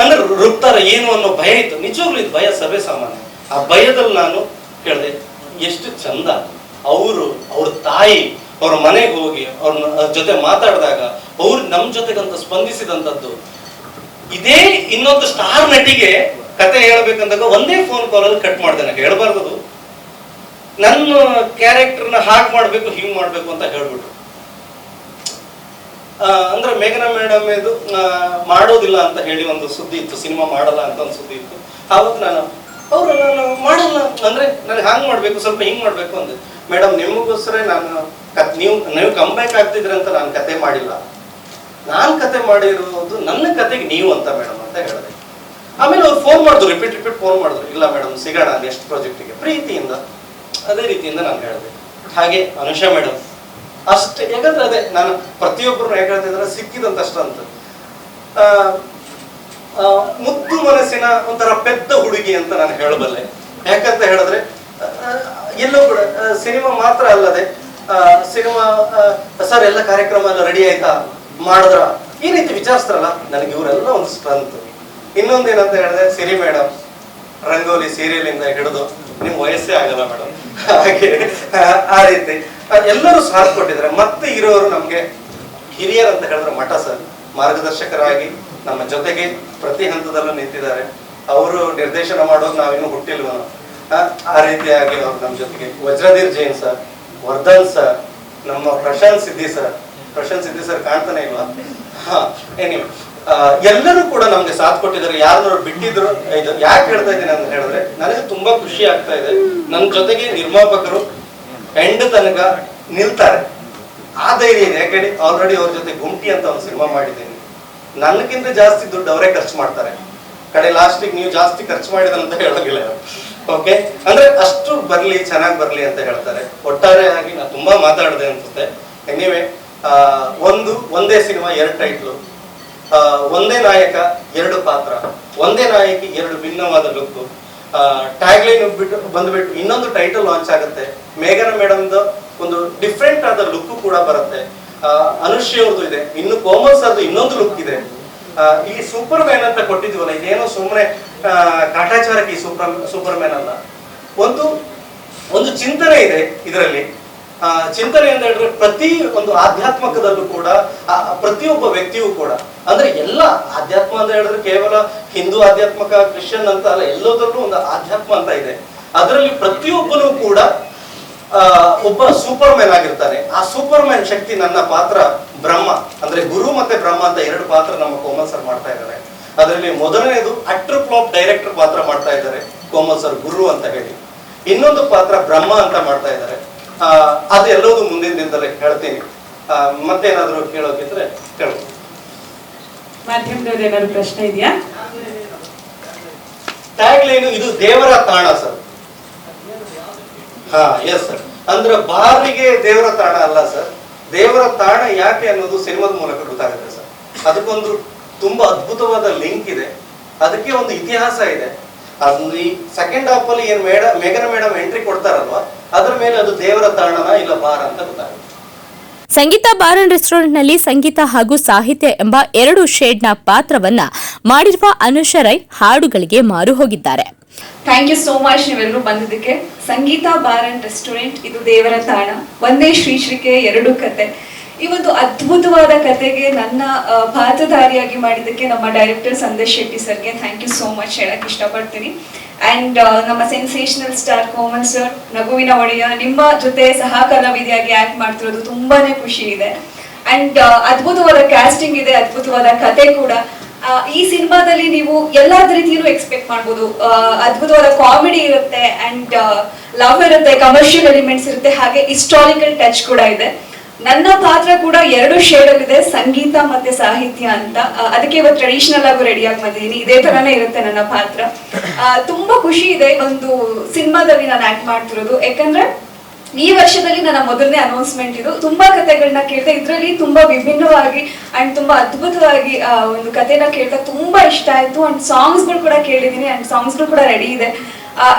ಅಂದ್ರೆ ರುಬ್ತಾರ ಏನು ಅನ್ನೋ ಭಯ ಇತ್ತು. ನಿಜವಾಗ್ಲೂ ಇದು ಭಯ ಸರ್ವೇ ಸಾಮಾನ್ಯ. ಆ ಭಯದಲ್ಲಿ ನಾನು ಕೇಳಿದೆ, ಎಷ್ಟು ಚಂದ. ಅವರು ಅವ್ರ ತಾಯಿ ಅವ್ರ ಮನೆಗೆ ಹೋಗಿ ಅವ್ರ ಜೊತೆ ಮಾತಾಡಿದಾಗ, ಅವ್ರು ನಮ್ ಜೊತೆಗಂತ ಸ್ಪಂದಿಸಿದಂಥದ್ದು, ಇದೇ ಇನ್ನೊಂದು ಸ್ಟಾರ್ ನಟಿಗೆ ಕತೆ ಹೇಳ್ಬೇಕಂದಾಗ ಒಂದೇ ಫೋನ್ ಕಾಲಲ್ಲಿ ಕಟ್ ಮಾಡಿದೆ ನಾನು ಹೇಳ್ಬಾರ್ದು. ನನ್ನ ಕ್ಯಾರೆಕ್ಟರ್ನ ಹಾಗೆ ಮಾಡ್ಬೇಕು, ಹಿಂಗ್ ಮಾಡ್ಬೇಕು ಅಂತ ಹೇಳ್ಬಿಟ್ರು. ಅಂದ್ರೆ ಮೇಘನಾ ಮೇಡಮ್ ಇದು ಮಾಡೋದಿಲ್ಲ ಅಂತ ಹೇಳಿ ಒಂದು ಸುದ್ದಿ ಇತ್ತು, ಸಿನಿಮಾ ಮಾಡಲ್ಲ ಅಂತ ಒಂದು ಸುದ್ದಿ ಇತ್ತು. ಆವಾಗ ನಾನು, ಅವ್ರು, ನಾನು ಮಾಡಲ್ಲ, ಅಂದ್ರೆ ನನಗೆ ಹಾಂಗ್ ಮಾಡ್ಬೇಕು, ಸ್ವಲ್ಪ ಹಿಂಗ್ ಮಾಡ್ಬೇಕು ಅಂದೆ. ಮೇಡಮ್, ನಿಮಗೋಸ್ಕರ ನಾನು ಕತ್- ನೀವು ನೀವು ಕಂಬ್ಯಾಕ್ ಆಗ್ತಿದ್ರೆ ಅಂತ ನಾನು ಕತೆ ಮಾಡಿಲ್ಲ. ನಾನ್ ಕತೆ ಮಾಡಿರೋದು ನನ್ನ ಕತೆಗೆ ನೀವು ಅಂತ ಮೇಡಮ್ ಅಂತ ಹೇಳಿದೆ. ಆಮೇಲೆ ಅವ್ರು ಫೋನ್ ಮಾಡಿದ್ರು ರಿಪೀಟ್ ರಿಪೀಟ್ ಫೋನ್ ಮಾಡಿದ್ರು. ಇಲ್ಲ ಮೇಡಮ್, ಸಿಗೋಣ ನೆಕ್ಸ್ಟ್ ಪ್ರಾಜೆಕ್ಟಿಗೆ ಪ್ರೀತಿಯಿಂದ, ಅದೇ ರೀತಿಯಿಂದ ನಾನು ಹೇಳಿದೆ. ಹಾಗೆ, ಅನುಷಾ ಮೇಡಮ್ ಅಷ್ಟೇ. ಯಾಕಂದ್ರೆ ಅದೇ ನಾನು ಪ್ರತಿಯೊಬ್ಬರು ಯಾಕೆ ಹೇಳ್ತಿದ್ರೆ ಸಿಕ್ಕಿದಂತಷ್ಟ ಅಂತ. ಮುದ್ದು ಮನಸ್ಸಿನ ಒಂಥರ ಪೆದ್ದ ಹುಡುಗಿ ಅಂತ ನಾನು ಹೇಳಬಲ್ಲೆ. ಯಾಕಂತ ಹೇಳಿದ್ರೆ ಎಲ್ಲೋ ಕೂಡ ಸಿನಿಮಾ ಮಾತ್ರ ಅಲ್ಲದೆ ಸಿನಿಮಾ ಸರ್, ಎಲ್ಲ ಕಾರ್ಯಕ್ರಮ ಎಲ್ಲ ರೆಡಿ ಆಯ್ತಾ? ಮಾಡಿದ್ರ? ಈ ರೀತಿ ವಿಚಾರಿಸ್ತಾರಲ್ಲ, ನನಗೆ ಇವರೆಲ್ಲ ಒಂದು ಸ್ಟ್ರೆಂತ್ ಇನ್ನೊಂದು ಏನಂತ ಹೇಳಿದ್ರೆ ಸಿರಿ ಮೇಡಮ್ ರಂಗೋಲಿ ಸೀರಿಯಲ್ ಇಂದ ಹಿಡಿದು ನಿಮ್ ವಯಸ್ಸೇ ಆಗಲ್ಲ ಮೇಡಮ್. ಹಾಗೆ ಆ, ರೀತಿ. ಎಲ್ಲರೂ ಸಾಥ್ ಕೊಟ್ಟಿದ್ದಾರೆ. ಮತ್ತೆ ಇರೋರು ನಮ್ಗೆ ಹಿರಿಯರು ಅಂತ ಹೇಳಿದ್ರೆ ಮಠ ಸರ್. ಮಾರ್ಗದರ್ಶಕರಾಗಿ ನಮ್ಮ ಜೊತೆಗೆ ಪ್ರತಿ ಹಂತದಲ್ಲೂ ನಿಂತಿದ್ದಾರೆ. ಅವರು ನಿರ್ದೇಶನ ಮಾಡೋದು ನಾವೇನು ಹುಟ್ಟಿಲ್ವ ಆ ರೀತಿಯಾಗಿ ಅವ್ರು ನಮ್ಮ ಜೊತೆಗೆ. ವಜ್ರಧೀರ್ ಜೈನ್ ಸರ್ ವರ್ಧನ್ ಸರ್ ನಮ್ಮ ಪ್ರಶಾಂತ್ ಸಿದ್ದಿ ಸರ್. ಪ್ರಶಾಂತ್ ಸಿದ್ದಿ ಸರ್ ಕಾಣ್ತಾನೆ ಇಲ್ವಾ? ಹಾ ಏನಿವೆ ಎಲ್ಲರೂ ಕೂಡ ನಮ್ಗೆ ಸಾಥ್ ಕೊಟ್ಟಿದ್ದಾರೆ. ಯಾರು ಬಿಟ್ಟಿದ್ರು, ಇದು ಯಾಕೆ ಹೇಳ್ತಾ ಇದ್ದೀನಿ ಅಂತ ಹೇಳಿದ್ರೆ, ನನಗೆ ತುಂಬಾ ಖುಷಿ ಆಗ್ತಾ ಇದೆ. ನನ್ನ ಜೊತೆಗೆ ನಿರ್ಮಾಪಕರು ಎಂಡ್ ತನಕ ನಿಲ್ತಾರೆ. ಆ ಧೈರ್ಯ ಇದೆ. ಯಾಕೆ ಆಲ್ರೆಡಿ ಅವ್ರ ಜೊತೆ ಗುಂಟಿ ಅಂತ ಒಂದು ಸಿನಿಮಾ ಮಾಡಿದ್ದೀನಿ. ನನ್ಗಿಂತ ಜಾಸ್ತಿ ದುಡ್ಡು ಅವರೇ ಖರ್ಚು ಮಾಡ್ತಾರೆ. ಕಡೆ ಲಾಸ್ಟಿಗೆ ನೀವು ಜಾಸ್ತಿ ಖರ್ಚು ಮಾಡಿದಂತ ಹೇಳೋದಿಲ್ಲ. ಓಕೆ ಅಂದ್ರೆ ಅಷ್ಟು ಬರ್ಲಿ, ಚೆನ್ನಾಗಿ ಬರ್ಲಿ ಅಂತ ಹೇಳ್ತಾರೆ. ಒಟ್ಟಾರೆಯಾಗಿ ನಾನು ತುಂಬಾ ಮಾತಾಡಿದೆ ಅನ್ಸುತ್ತೆ. ಎನಿವೆ ಒಂದು, ಒಂದೇ ಸಿನಿಮಾ, ಎರಡು ಟೈಟ್ಲು ಒಂದೇ ನಾಯಕ, ಎರಡು ಪಾತ್ರ. ಒಂದೇ ನಾಯಕಿ, ಎರಡು ಭಿನ್ನವಾದ ಲುಕ್ ಟ್ಯಾಗ್ಲೈನ್ ಬಿಟ್ಟು ಬಂದ್ಬಿಟ್ಟು ಇನ್ನೊಂದು ಟೈಟಲ್ ಲಾಂಚ್ ಆಗುತ್ತೆ. ಮೇಘನ ಮೇಡಮ್ದು ಒಂದು ಡಿಫ್ರೆಂಟ್ ಆದ ಲುಕ್ ಕೂಡ ಬರುತ್ತೆ. ಅನುಶ್ರೀ ಅವ್ರದ್ದು ಇದೆ. ಇನ್ನು ಕೋಮಲ್ ಸರ್ದು ಇನ್ನೊಂದು ಲುಕ್ ಇದೆ. ಇಲ್ಲಿ ಸೂಪರ್ ಮ್ಯಾನ್ ಅಂತ ಕೊಟ್ಟಿದ್ವಲ್ಲ ಇದೇನೋ ಸುಮ್ಮನೆ ಕಾಟಾಚಾರಕ್ಕೆ ಸೂಪರ್ ಸೂಪರ್ ಮ್ಯಾನ್ ಅಲ್ಲ. ಒಂದು ಒಂದು ಚಿಂತನೆ ಇದೆ ಇದರಲ್ಲಿ. ಚಿಂತನೆ ಅಂತ ಹೇಳಿದ್ರೆ ಪ್ರತಿ ಒಂದು ಆಧ್ಯಾತ್ಮಕದಲ್ಲೂ ಕೂಡ ಪ್ರತಿಯೊಬ್ಬ ವ್ಯಕ್ತಿಯೂ ಕೂಡ, ಅಂದ್ರೆ ಎಲ್ಲ ಆಧ್ಯಾತ್ಮ ಅಂತ ಹೇಳಿದ್ರೆ ಕೇವಲ ಹಿಂದೂ ಆಧ್ಯಾತ್ಮಕ, ಕ್ರಿಶ್ಚಿಯನ್ ಅಂತ ಅಲ್ಲ, ಎಲ್ಲದರಲ್ಲೂ ಒಂದು ಆಧ್ಯಾತ್ಮ ಅಂತ ಇದೆ. ಅದರಲ್ಲಿ ಪ್ರತಿಯೊಬ್ಬನೂ ಕೂಡ ಒಬ್ಬ ಸೂಪರ್ ಮ್ಯಾನ್ ಆಗಿರ್ತಾನೆ. ಆ ಸೂಪರ್ ಮ್ಯಾನ್ ಶಕ್ತಿ ನನ್ನ ಪಾತ್ರ ಬ್ರಹ್ಮ, ಅಂದ್ರೆ ಗುರು ಮತ್ತೆ ಬ್ರಹ್ಮ ಅಂತ ಎರಡು ಪಾತ್ರ ನಮ್ಮ ಕೋಮಲ್ ಸರ್ ಮಾಡ್ತಾ ಇದ್ದಾರೆ. ಅದರಲ್ಲಿ ಮೊದಲನೇದು ಅಟ್ರ್ ಫ್ಲಾಪ್ ಡೈರೆಕ್ಟರ್ ಪಾತ್ರ ಮಾಡ್ತಾ ಇದ್ದಾರೆ, ಕೋಮಲ್ ಸರ್ ಗುರು ಅಂತ ಹೇಳಿ. ಇನ್ನೊಂದು ಪಾತ್ರ ಬ್ರಹ್ಮ ಅಂತ ಮಾಡ್ತಾ ಇದ್ದಾರೆ. ಅದು ಎಲ್ಲವೂ ಮುಂದಿನ ದಿನದಲ್ಲಿ ಹೇಳ್ತೀನಿ. ಆ, ಮತ್ತೇನಾದ್ರೂ ಕೇಳೋಕಿದ್ರೆ ಕೇಳು. ಮಾಧ್ಯಮದವ್ರು ಏನಾದ್ರು ಪ್ರಶ್ನೆ ಇದೆಯಾ? ಟ್ಯಾಗ್ ಲೈನ್ ಇದು ದೇವರ ತಾಣ ಸರ್. ಹಾ ಎಸ್ ಸರ್ ಅಂದ್ರೆ ಬಾರಿಗೆ ದೇವರ ತಾಣ ಅಲ್ಲ ಸರ್. ದೇವರ ತಾಣ ಯಾಕೆ ಅನ್ನೋದು ಸಿನಿಮಾದ ಮೂಲಕ ಗೊತ್ತಾಗುತ್ತೆ ಸರ್. ಅದಕ್ಕೊಂದು ತುಂಬಾ ಅದ್ಭುತವಾದ ಲಿಂಕ್ ಇದೆ. ಅದಕ್ಕೆ ಒಂದು ಇತಿಹಾಸ ಇದೆ. ಈ ಸೆಕೆಂಡ್ ಹಾಫ್ ಅಲ್ಲಿ ಏನ್ ಮೇಡ ಮೇಘನ ಮೇಡಮ್ ಎಂಟ್ರಿ ಕೊಡ್ತಾರಲ್ವಾ? ಅದ್ರ ಮೇಲೆ ಅದು ದೇವರ ತಾಣನ ಇಲ್ಲ ಬಾರ್ ಅಂತ ಗೊತ್ತಾಗುತ್ತೆ. ಸಂಗೀತ ಬಾರ್ ಅಂಡ್ ರೆಸ್ಟೋರೆಂಟ್ನಲ್ಲಿ ಸಂಗೀತ ಹಾಗೂ ಸಾಹಿತ್ಯ ಎಂಬ ಎರಡು ಶೇಡ್ನ ಪಾತ್ರವನ್ನ ಮಾಡಿರುವ ಅನುಷ ರೈ ಹಾಡುಗಳಿಗೆ ಮಾರು ಹೋಗಿದ್ದಾರೆ. ಥ್ಯಾಂಕ್ ಯು ಸೋ ಮಚ್ ನೀವೆಲ್ಲರೂ ಬಂದಿದ್ದಕ್ಕೆ. ಸಂಗೀತ ಬಾರ್ ಅಂಡ್ ರೆಸ್ಟೋರೆಂಟ್ ಇದು ದೇವರ ತಾಣ. ಒಂದೇ ಶ್ರೀಶ್ರೀಕೆ ಎರಡು ಕತೆ. ಈ ಒಂದು ಅದ್ಭುತವಾದ ಕತೆಗೆ ನನ್ನ ಪಾತ್ರಧಾರಿಯಾಗಿ ಮಾಡಿದ್ದಕ್ಕೆ ನಮ್ಮ ಡೈರೆಕ್ಟರ್ ಸಂದೇಶ್ ಶೆಟ್ಟಿ ಸರ್ಗೆ ಥ್ಯಾಂಕ್ ಯು ಸೋ ಮಚ್ ಹೇಳಕ್ ಇಷ್ಟಪಡ್ತೀನಿ. ಅಂಡ್ ನಮ್ಮ ಸೆನ್ಸೇಷನಲ್ ಸ್ಟಾರ್ ಕೋಮಲ್ ಸರ್ ನಗುವಿನ ಒಡೆಯ, ನಿಮ್ಮ ಜೊತೆ ಸಹ ಕಲಾವಿದೆಯಾಗಿ ಆಕ್ಟ್ ಮಾಡ್ತಿರೋದು ತುಂಬಾನೇ ಖುಷಿ ಇದೆ. ಅಂಡ್ ಅದ್ಭುತವಾದ ಕ್ಯಾಸ್ಟಿಂಗ್ ಇದೆ, ಅದ್ಭುತವಾದ ಕತೆ ಕೂಡ. ಈ ಸಿನಿಮಾದಲ್ಲಿ ನೀವು ಎಲ್ಲಾ ರೀತಿಯಲ್ಲೂ ಎಕ್ಸ್ಪೆಕ್ಟ್ ಮಾಡ್ಬೋದು. ಅದ್ಭುತವಾದ ಕಾಮಿಡಿ ಇರುತ್ತೆ ಅಂಡ್ ಲವ್ ಇರುತ್ತೆ ಕಮರ್ಷಿಯಲ್ ಎಲಿಮೆಂಟ್ಸ್ ಇರುತ್ತೆ, ಹಾಗೆ ಹಿಸ್ಟಾರಿಕಲ್ ಟಚ್ ಕೂಡ ಇದೆ. ನನ್ನ ಪಾತ್ರ ಕೂಡ ಎರಡು ಶೇಡ್ ಅಲ್ಲಿ ಇದೆ ಸಂಗೀತ ಮತ್ತೆ ಸಾಹಿತ್ಯ ಅಂತ. ಅದಕ್ಕೆ ಇವತ್ತು ಟ್ರೆಡಿಷನಲ್ ಆಗಿ ರೆಡಿ ಆಗಿ ಬಂದಿದ್ದೀನಿ ಇದೇ ತರನೇ ಇರುತ್ತೆ ನನ್ನ ಪಾತ್ರ. ತುಂಬಾ ಖುಷಿ ಇದೆ ಒಂದು ಸಿನಿಮಾದಲ್ಲಿ ನಾನು ಆಕ್ಟ್ ಮಾಡ್ತಿರೋದು. ಯಾಕಂದ್ರೆ ಈ ವರ್ಷದಲ್ಲಿ ನನ್ನ ಮೊದಲನೇ ಅನೌನ್ಸ್ಮೆಂಟ್ ಇದು. ತುಂಬಾ ಕಥೆಗಳನ್ನ ಕೇಳಿದೆ ಇದರಲ್ಲಿ ತುಂಬಾ ವಿಭಿನ್ನವಾಗಿ ಅಂಡ್ ತುಂಬಾ ಅದ್ಭುತವಾಗಿ ಒಂದು ಕಥೆನ ಕೇಳ್ತಾ ತುಂಬಾ ಇಷ್ಟ ಆಯ್ತು. ಅಂಡ್ ಸಾಂಗ್ಸ್ಗಳು ಕೂಡ ಕೇಳಿದೀನಿ. ಅಂಡ್ ಸಾಂಗ್ಸ್ಗಳು ಕೂಡ ರೆಡಿ ಇದೆ.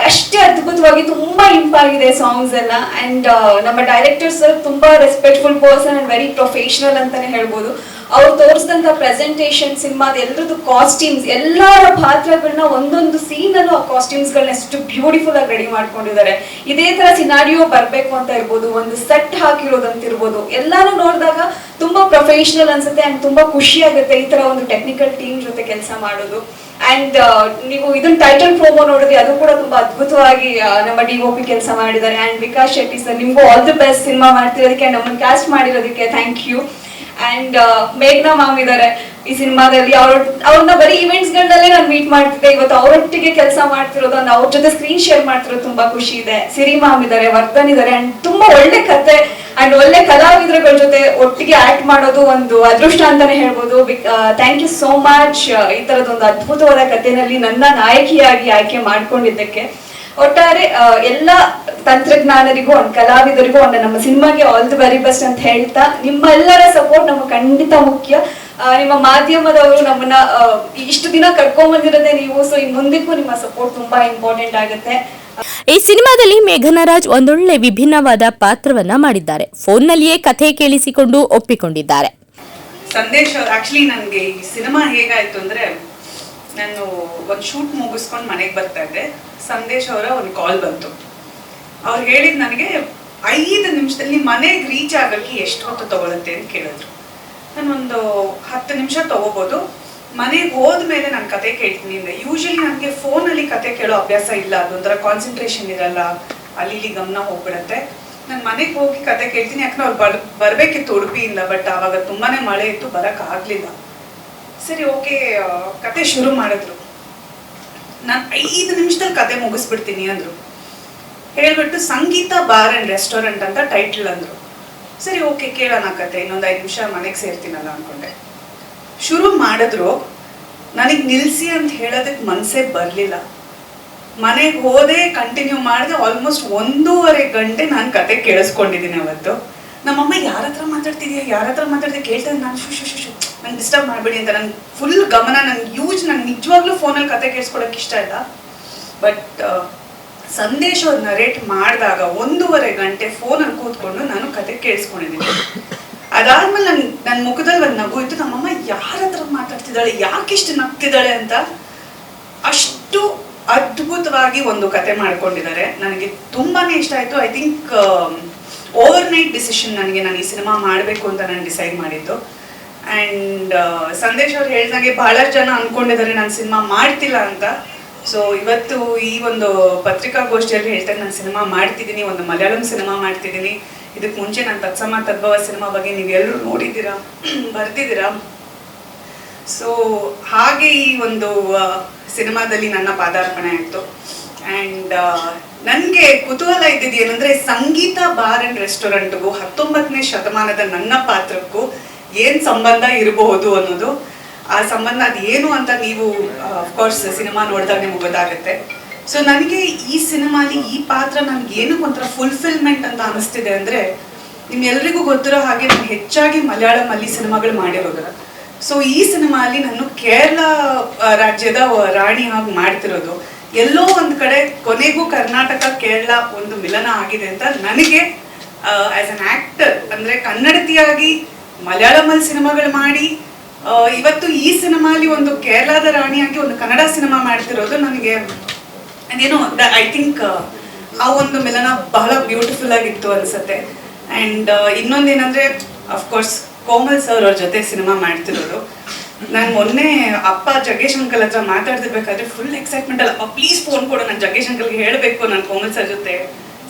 ಅಷ್ಟೇ ಅದ್ಭುತವಾಗಿ ತುಂಬಾ ಇಂಪಾಗಿದೆ ಸಾಂಗ್ಸ್ ಎಲ್ಲ. ಅಂಡ್ ನಮ್ಮ ಡೈರೆಕ್ಟರ್ ಸರ್ ತುಂಬಾ respectful person and very professional ಅಂತಾನೆ ಹೇಳ್ಬೋದು. ಅವ್ರು ತೋರಿಸಿದಂತ ಪ್ರೆಸೆಂಟೇಷನ್ ಸಿನಿಮಾದ ಎಲ್ಲರದ್ದು ಕಾಸ್ಟ್ಯೂಮ್ಸ್ ಎಲ್ಲರ ಪಾತ್ರಗಳನ್ನ ಒಂದೊಂದು ಸೀನ್ ಆ ಕಾಸ್ಟ್ಯೂಮ್ಸ್ ಗಳನ್ನ ಎಷ್ಟು ಬ್ಯೂಟಿಫುಲ್ ಆಗಿ ರೆಡಿ ಮಾಡ್ಕೊಂಡಿದ್ದಾರೆ. ಇದೇ ತರ ಸಿನಾರಿಯೋ ಬರ್ಬೇಕು ಅಂತ ಇರ್ಬೋದು, ಒಂದು ಸೆಟ್ ಹಾಕಿರೋದಂತ ಇರ್ಬೋದು ಎಲ್ಲಾನು ನೋಡಿದಾಗ ತುಂಬಾ ಪ್ರೊಫೆಷನಲ್ ಅನ್ಸುತ್ತೆ ಅಂಡ್ ತುಂಬಾ ಖುಷಿ ಆಗುತ್ತೆ ಈ ತರ ಒಂದು ಟೆಕ್ನಿಕಲ್ ಟೀಮ್ ಜೊತೆ ಕೆಲಸ ಮಾಡೋದು. ಅಂಡ್ ನೀವು ಇದನ್ನ ಟೈಟಲ್ ಪ್ರೋಮೋ ನೋಡಿದ್ರೆ ಅದು ಕೂಡ ತುಂಬಾ ಅದ್ಭುತವಾಗಿ ನಮ್ಮ ಡಿ ಪಿ ಕೆಲಸ ಮಾಡಿದ್ದಾರೆ. ಅಂಡ್ ವಿಕಾಸ್ ಶೆಟ್ಟಿ ಸರ್, ನಿಮ್ಗೂ ಆಲ್ ದಿ ಬೆಸ್ಟ್ ಸಿನಿಮಾ ಮಾಡ್ತಿರೋದಕ್ಕೆ, ನಮ್ಮನ್ನ ಕ್ಯಾಸ್ಟ್ ಮಾಡಿರೋದಕ್ಕೆ ಥ್ಯಾಂಕ್ ಯು ಅಂಡ್ ಮೇಘ್ನಾ ಮ್ಯಾಮ್ ಇದ್ದಾರೆ ಈ ಸಿನಿಮಾದಲ್ಲಿ. ಅವ್ರ ಅವ್ರನ್ನ ಬರೀ ಇವೆಂಟ್ಸ್ ನಾನು ಮೀಟ್ ಮಾಡ್ತಿದ್ದೆ. ಇವತ್ತು ಅವರೊಟ್ಟಿಗೆ ಕೆಲಸ ಮಾಡ್ತಿರೋದು ಅಂದ್ರೆ ಅವ್ರ ಜೊತೆ ಸ್ಕ್ರೀನ್ ಶೇರ್ ಮಾಡ್ತಿರೋದು ತುಂಬಾ ಖುಷಿ ಇದೆ. ಸಿರಿ ಮ್ಯಾಮ್ ಇದಾರೆ, ವರ್ಧನ್ ಇದ್ದಾರೆ ಅಂಡ್ ತುಂಬಾ ಒಳ್ಳೆ ಕತೆ ಅಂಡ್ ಒಳ್ಳೆ ಕಲಾವಿದರುಗಳ ಜೊತೆ ಒಟ್ಟಿಗೆ ಆಕ್ಟ್ ಮಾಡೋದು ಒಂದು ಅದೃಷ್ಟ ಅಂತಾನೆ ಹೇಳ್ಬೋದು. ಥ್ಯಾಂಕ್ ಯು ಸೋ ಮಚ್ ಈ ತರದೊಂದು ಅದ್ಭುತವಾದ ಕಥೆನಲ್ಲಿ ನನ್ನ ನಾಯಕಿಯಾಗಿ ಆಯ್ಕೆ ಮಾಡ್ಕೊಂಡಿದ್ದಕ್ಕೆ. ಒಟ್ಟಾರೆ ಎಲ್ಲ ತಂತ್ರಜ್ಞಾನರಿಗೂ ಒಂದು ಕಲಾವಿದರಿಗೂ ಒಂದು ನಮ್ಮ ಸಿನಿಮಾಗೆ ಆಲ್ ದಿ ವೆರಿ ಬೆಸ್ಟ್ ಅಂತ ಹೇಳ್ತಾ ನಿಮ್ಮೆಲ್ಲರ ಸಪೋರ್ಟ್ ನಮ್ಗೆ ಖಂಡಿತ ಮುಖ್ಯ. ನಿಮ್ಮ ಮಾಧ್ಯಮದವರು ನಮ್ಮನ್ನ ಇಷ್ಟು ದಿನ ಕರ್ಕೊಂಡ್ ಬಂದಿರೋದೇ ನೀವು ಸೊ ಇನ್ ಮುಂದಕ್ಕೂ ನಿಮ್ಮ ಸಪೋರ್ಟ್ ತುಂಬಾ ಇಂಪಾರ್ಟೆಂಟ್ ಆಗುತ್ತೆ. ಈ ಸಿನಿಮಾದಲ್ಲಿ ಮೇಘನರಾಜ್ ಒಂದೊಳ್ಳೆ ವಿಭಿನ್ನವಾದ ಪಾತ್ರವನ್ನ ಮಾಡಿದ್ದಾರೆ. ಫೋನ್ನಲ್ಲಿಯೇ ಕಥೆ ಕೇಳಿಸಿಕೊಂಡು ಒಪ್ಪಿಕೊಂಡಿದ್ದಾರೆ. ಸಂದೇಶ್ ಆಕ್ಚುಲಿ ನನಗೆ ಈ ಸಿನಿಮಾ ಹೇಗಾಯ್ತು ಅಂದ್ರೆ ನಾನು ಒಂದು ಶೂಟ್ ಮುಗಿಸ್ಕೊಂಡು ಮನೆಗೆ ಬರ್ತಾ ಇದ್ದೆ. ಸಂದೇಶ್ ಅವರ ಒಂದು ಕಾಲ್ ಬಂತು. ಅವ್ರು ಹೇಳಿದ್ ನನಗೆ ಐದು ನಿಮಿಷದಲ್ಲಿ ಮನೆಗೆ ರೀಚ್ ಆಗಕ್ಕೆ ಎಷ್ಟು ಹೊತ್ತು ತಗೊಳುತ್ತೆ ಅಂತ ಕೇಳಿದ್ರು. ನಾನು ಒಂದು ಹತ್ತು ನಿಮಿಷ ತಗೋಬೋದು. ಮನೆಗೆ ಹೋದ್ಮೇಲೆ ನಾನು ಕತೆ ಕೇಳ್ತೀನಿ ಅಂದ್ರೆ ಯೂಶಲಿ ನನಗೆ ಫೋನಲ್ಲಿ ಕತೆ ಕೇಳೋ ಅಭ್ಯಾಸ ಇಲ್ಲ. ಅದೊಂಥರ ಕಾನ್ಸಂಟ್ರೇಷನ್ ಇರಲ್ಲ. ಅಲ್ಲಿ ಇಲ್ಲಿ ಗಮನ ಹೋಗ್ಬಿಡತ್ತೆ. ನಾನು ಮನೆಗೆ ಹೋಗಿ ಕತೆ ಕೇಳ್ತೀನಿ. ಯಾಕಂದ್ರೆ ಅವ್ರು ಬರ್, ಬರಬೇಕಿತ್ತು ಉಡುಪಿಯಿಂದ ಬಟ್ ಆವಾಗ ತುಂಬಾನೇ ಮಳೆ ಇತ್ತು ಬರೋಕ್ಕಾಗಲಿಲ್ಲ ಸರಿ ಓಕೆ ಕತೆ ಶುರು ಮಾಡಿದ್ರು. ನಾನು ಐದು ನಿಮಿಷದಲ್ಲಿ ಕತೆ ಮುಗಿಸ್ಬಿಡ್ತೀನಿ ಅಂದರು. ಹೇಳ್ಬಿಟ್ಟು ಸಂಗೀತ ಬಾರ್ ಅಂಡ್ ರೆಸ್ಟೋರೆಂಟ್ ಅಂತ ಟೈಟಲ್ ಅಂದರು. ಸರಿ ಓಕೆ ಕೇಳೋಣ ಕತೆ, ಇನ್ನೊಂದು ಐದು ನಿಮಿಷ ಮನೆಗೆ ಸೇರ್ತೀನಲ್ಲ ಅಂದ್ಕೊಂಡೆ ಶುರು ಮಾಡಿದ್ರು, ನನಗೆ ನಿಲ್ಸಿ ಅಂತ ಹೇಳೋದಕ್ಕೆ ಮನಸ್ಸೇ ಬರಲಿಲ್ಲ. ಮನೆಗೆ ಹೋದೆ ಕಂಟಿನ್ಯೂ ಮಾಡಿದೆ ಆಲ್ಮೋಸ್ಟ್ ಒಂದೂವರೆ ಗಂಟೆ ನಾನು ಕತೆ ಕೇಳಿಸ್ಕೊಂಡಿದ್ದೀನಿ ಅವತ್ತು. ನಮ್ಮಮ್ಮ, ಯಾರ ಹತ್ರ ಮಾತಾಡ್ತಿದ್ಯಾ? ಯಾರ ಹತ್ರ ಮಾತಾಡ್ತಿದ್ಯಾ ಕೇಳ್ತಾ ನಾನು ಶು ನಂಗೆ ಡಿಸ್ಟರ್ಬ್ ಮಾಡಬೇಡಿ ಅಂತ. ನನ್ನ ಫುಲ್ ಗಮನ ನನ್ನ ಯೂಜ್ ನಾನು ನಿಜವಾಗ್ಲೂ ಫೋನಲ್ಲಿ ಕತೆ ಕೇಳಿಸ್ಕೊಳಕ್ಕೆ ಇಷ್ಟ ಇಲ್ಲ. ಬಟ್ ಸಂದೇಶ ನರೇಟ್ ಮಾಡಿದಾಗ ಒಂದೂವರೆ ಗಂಟೆ ಫೋನಲ್ಲಿ ಕೂತ್ಕೊಂಡು ನಾನು ಕತೆ ಕೇಳಿಸ್ಕೊಂಡಿದ್ದೀನಿ. ಅದಾದ್ಮೇಲೆ ನನ್ನ ನನ್ನ ಮುಖದಲ್ಲಿ ಒಂದು ನಗು ಇತ್ತು. ನಮ್ಮಮ್ಮ ಯಾರ ಹತ್ರ ಮಾತಾಡ್ತಿದ್ದಾಳೆ ಯಾಕಿಷ್ಟು ನಗ್ತಿದ್ದಾಳೆ ಅಂತ ಅಷ್ಟು ಅದ್ಭುತವಾಗಿ ಒಂದು ಕತೆ ಮಾಡ್ಕೊಂಡಿದ್ದಾರೆ. ನನಗೆ ತುಂಬಾನೇ ಇಷ್ಟ ಆಯ್ತು. I think overnight decision ನನಗೆ ನಾನು ಈ ಸಿನಿಮಾ ಮಾಡಬೇಕು ಅಂತ ನಾನು ಡಿಸೈಡ್ ಮಾಡಿದ್ದು. ಆ್ಯಂಡ್ ಸಂದೇಶ್ ಅವ್ರು ಹೇಳ್ದಂಗೆ ಬಹಳಷ್ಟು ಜನ ಅನ್ಕೊಂಡಿದ್ದಾರೆ ನಾನು ಸಿನಿಮಾ ಮಾಡ್ತಿಲ್ಲ ಅಂತ. ಸೊ ಇವತ್ತು ಈ ಒಂದು ಪತ್ರಿಕಾಗೋಷ್ಠಿಯಲ್ಲಿ ಹೇಳ್ತಾರೆ, ನಾನು ಸಿನಿಮಾ ಮಾಡ್ತಿದ್ದೀನಿ, ಒಂದು ಮಲಯಾಳಂ ಸಿನಿಮಾ ಮಾಡ್ತಿದ್ದೀನಿ. ಇದಕ್ಕೆ ಮುಂಚೆ ನಾನು ತತ್ಸಮ ತದ್ಭವ ಸಿನಿಮಾ ಬಗ್ಗೆ ನೀವೆಲ್ಲರೂ ನೋಡಿದ್ದೀರಾ (clears throat) ಬರ್ತಿದ್ದೀರಾ ಸೊ ಹಾಗೆ ಈ ಒಂದು ಸಿನಿಮಾದಲ್ಲಿ ನನ್ನ ಪಾದಾರ್ಪಣೆ ಆಯಿತು. ಆ್ಯಂಡ್ ನನಗೆ ಕುತೂಹಲ ಇದ್ದಿದ್ದು ಏನಂದರೆ ಸಂಗೀತ ಬಾರ್ ಆ್ಯಂಡ್ ರೆಸ್ಟೋರೆಂಟ್ಗೂ ಹತ್ತೊಂಬತ್ತನೇ ಶತಮಾನದ ನನ್ನ ಪಾತ್ರಕ್ಕೂ ಏನು ಸಂಬಂಧ ಇರಬಹುದು ಅನ್ನೋದು, ಆ ಸಂಬಂಧ ಅದು ಏನು ಅಂತ ನೀವು ಅಫ್ಕೋರ್ಸ್ ಸಿನಿಮಾ ನೋಡಿದಾಗ ನಿಮ್ಗೆ ಗೊತ್ತಾಗುತ್ತೆ. ಸೊ ನನಗೆ ಈ ಸಿನಿಮಾಲಿ ಈ ಪಾತ್ರ ನನಗೆ ಏನಕ್ಕೆ ಒಂಥರ ಫುಲ್ಫಿಲ್ಮೆಂಟ್ ಅಂತ ಅನಿಸ್ತಿದೆ ಅಂದರೆ, ನಿಮ್ಮೆಲ್ರಿಗೂ ಗೊತ್ತಿರೋ ಹಾಗೆ ನಾನು ಹೆಚ್ಚಾಗಿ ಮಲಯಾಳಮಲ್ಲಿ ಸಿನಿಮಾಗಳು ಮಾಡಿರೋದು ಸೊ ಈ ಸಿನಿಮಾಲಿ ನಾನು ಕೇರಳ ರಾಜ್ಯದ ರಾಣಿ ಹಾಗೆ ಮಾಡ್ತಿರೋದು. ಎಲ್ಲೋ ಒಂದು ಕಡೆ ಕೊನೆಗೂ ಕರ್ನಾಟಕ, ಕೇರಳ ಒಂದು ಮಿಲನ ಆಗಿದೆ ಅಂತ ನನಗೆ ಆ್ಯಸ್ ಅನ್ ಆಕ್ಟರ್ ಅಂದ್ರೆ ಕನ್ನಡತಿಯಾಗಿ ಮಲಯಾಳಮಲ್ಲಿ ಸಿನಿಮಾಗಳು ಮಾಡಿ ಇವತ್ತು ಈ ಸಿನಿಮಾಲಿ ಒಂದು ಕೇರಳದ ರಾಣಿಯಾಗಿ ಒಂದು ಕನ್ನಡ ಸಿನಿಮಾ ಮಾಡ್ತಿರೋದು ನನಗೆ ಅದೇನೋ ಐ ಥಿಂಕ್ ಆ ಒಂದು ಮಿಲನ ಬಹಳ ಬ್ಯೂಟಿಫುಲ್ ಆಗಿತ್ತು ಅನ್ಸುತ್ತೆ. ಆ್ಯಂಡ್ ಇನ್ನೊಂದೇನಂದ್ರೆ ಅಫ್ಕೋರ್ಸ್ ಕೋಮಲ್ ಸರ್ ಅವ್ರ ಜೊತೆ ಸಿನಿಮಾ ಮಾಡ್ತಿರೋದು ನಾನು ಮೊನ್ನೆ ಅಪ್ಪ ಜಗ್ಗೇಶ್ ಅಂಕಲ್ ಹತ್ರ ಮಾತಾಡ್ತಿರ್ಬೇಕಾದ್ರೆ ಫುಲ್ ಎಕ್ಸೈಟ್ಮೆಂಟ್ ಅಲ್ಲ ಪ್ಲೀಸ್ ಫೋನ್ ಕೊಡು, ನಾನು ಜಗ್ಗೇಶ್ ಅಂಕಲ್ಗೆ ಹೇಳಬೇಕು, ನಾನು ಕೋಮಲ್ ಸರ್ ಜೊತೆ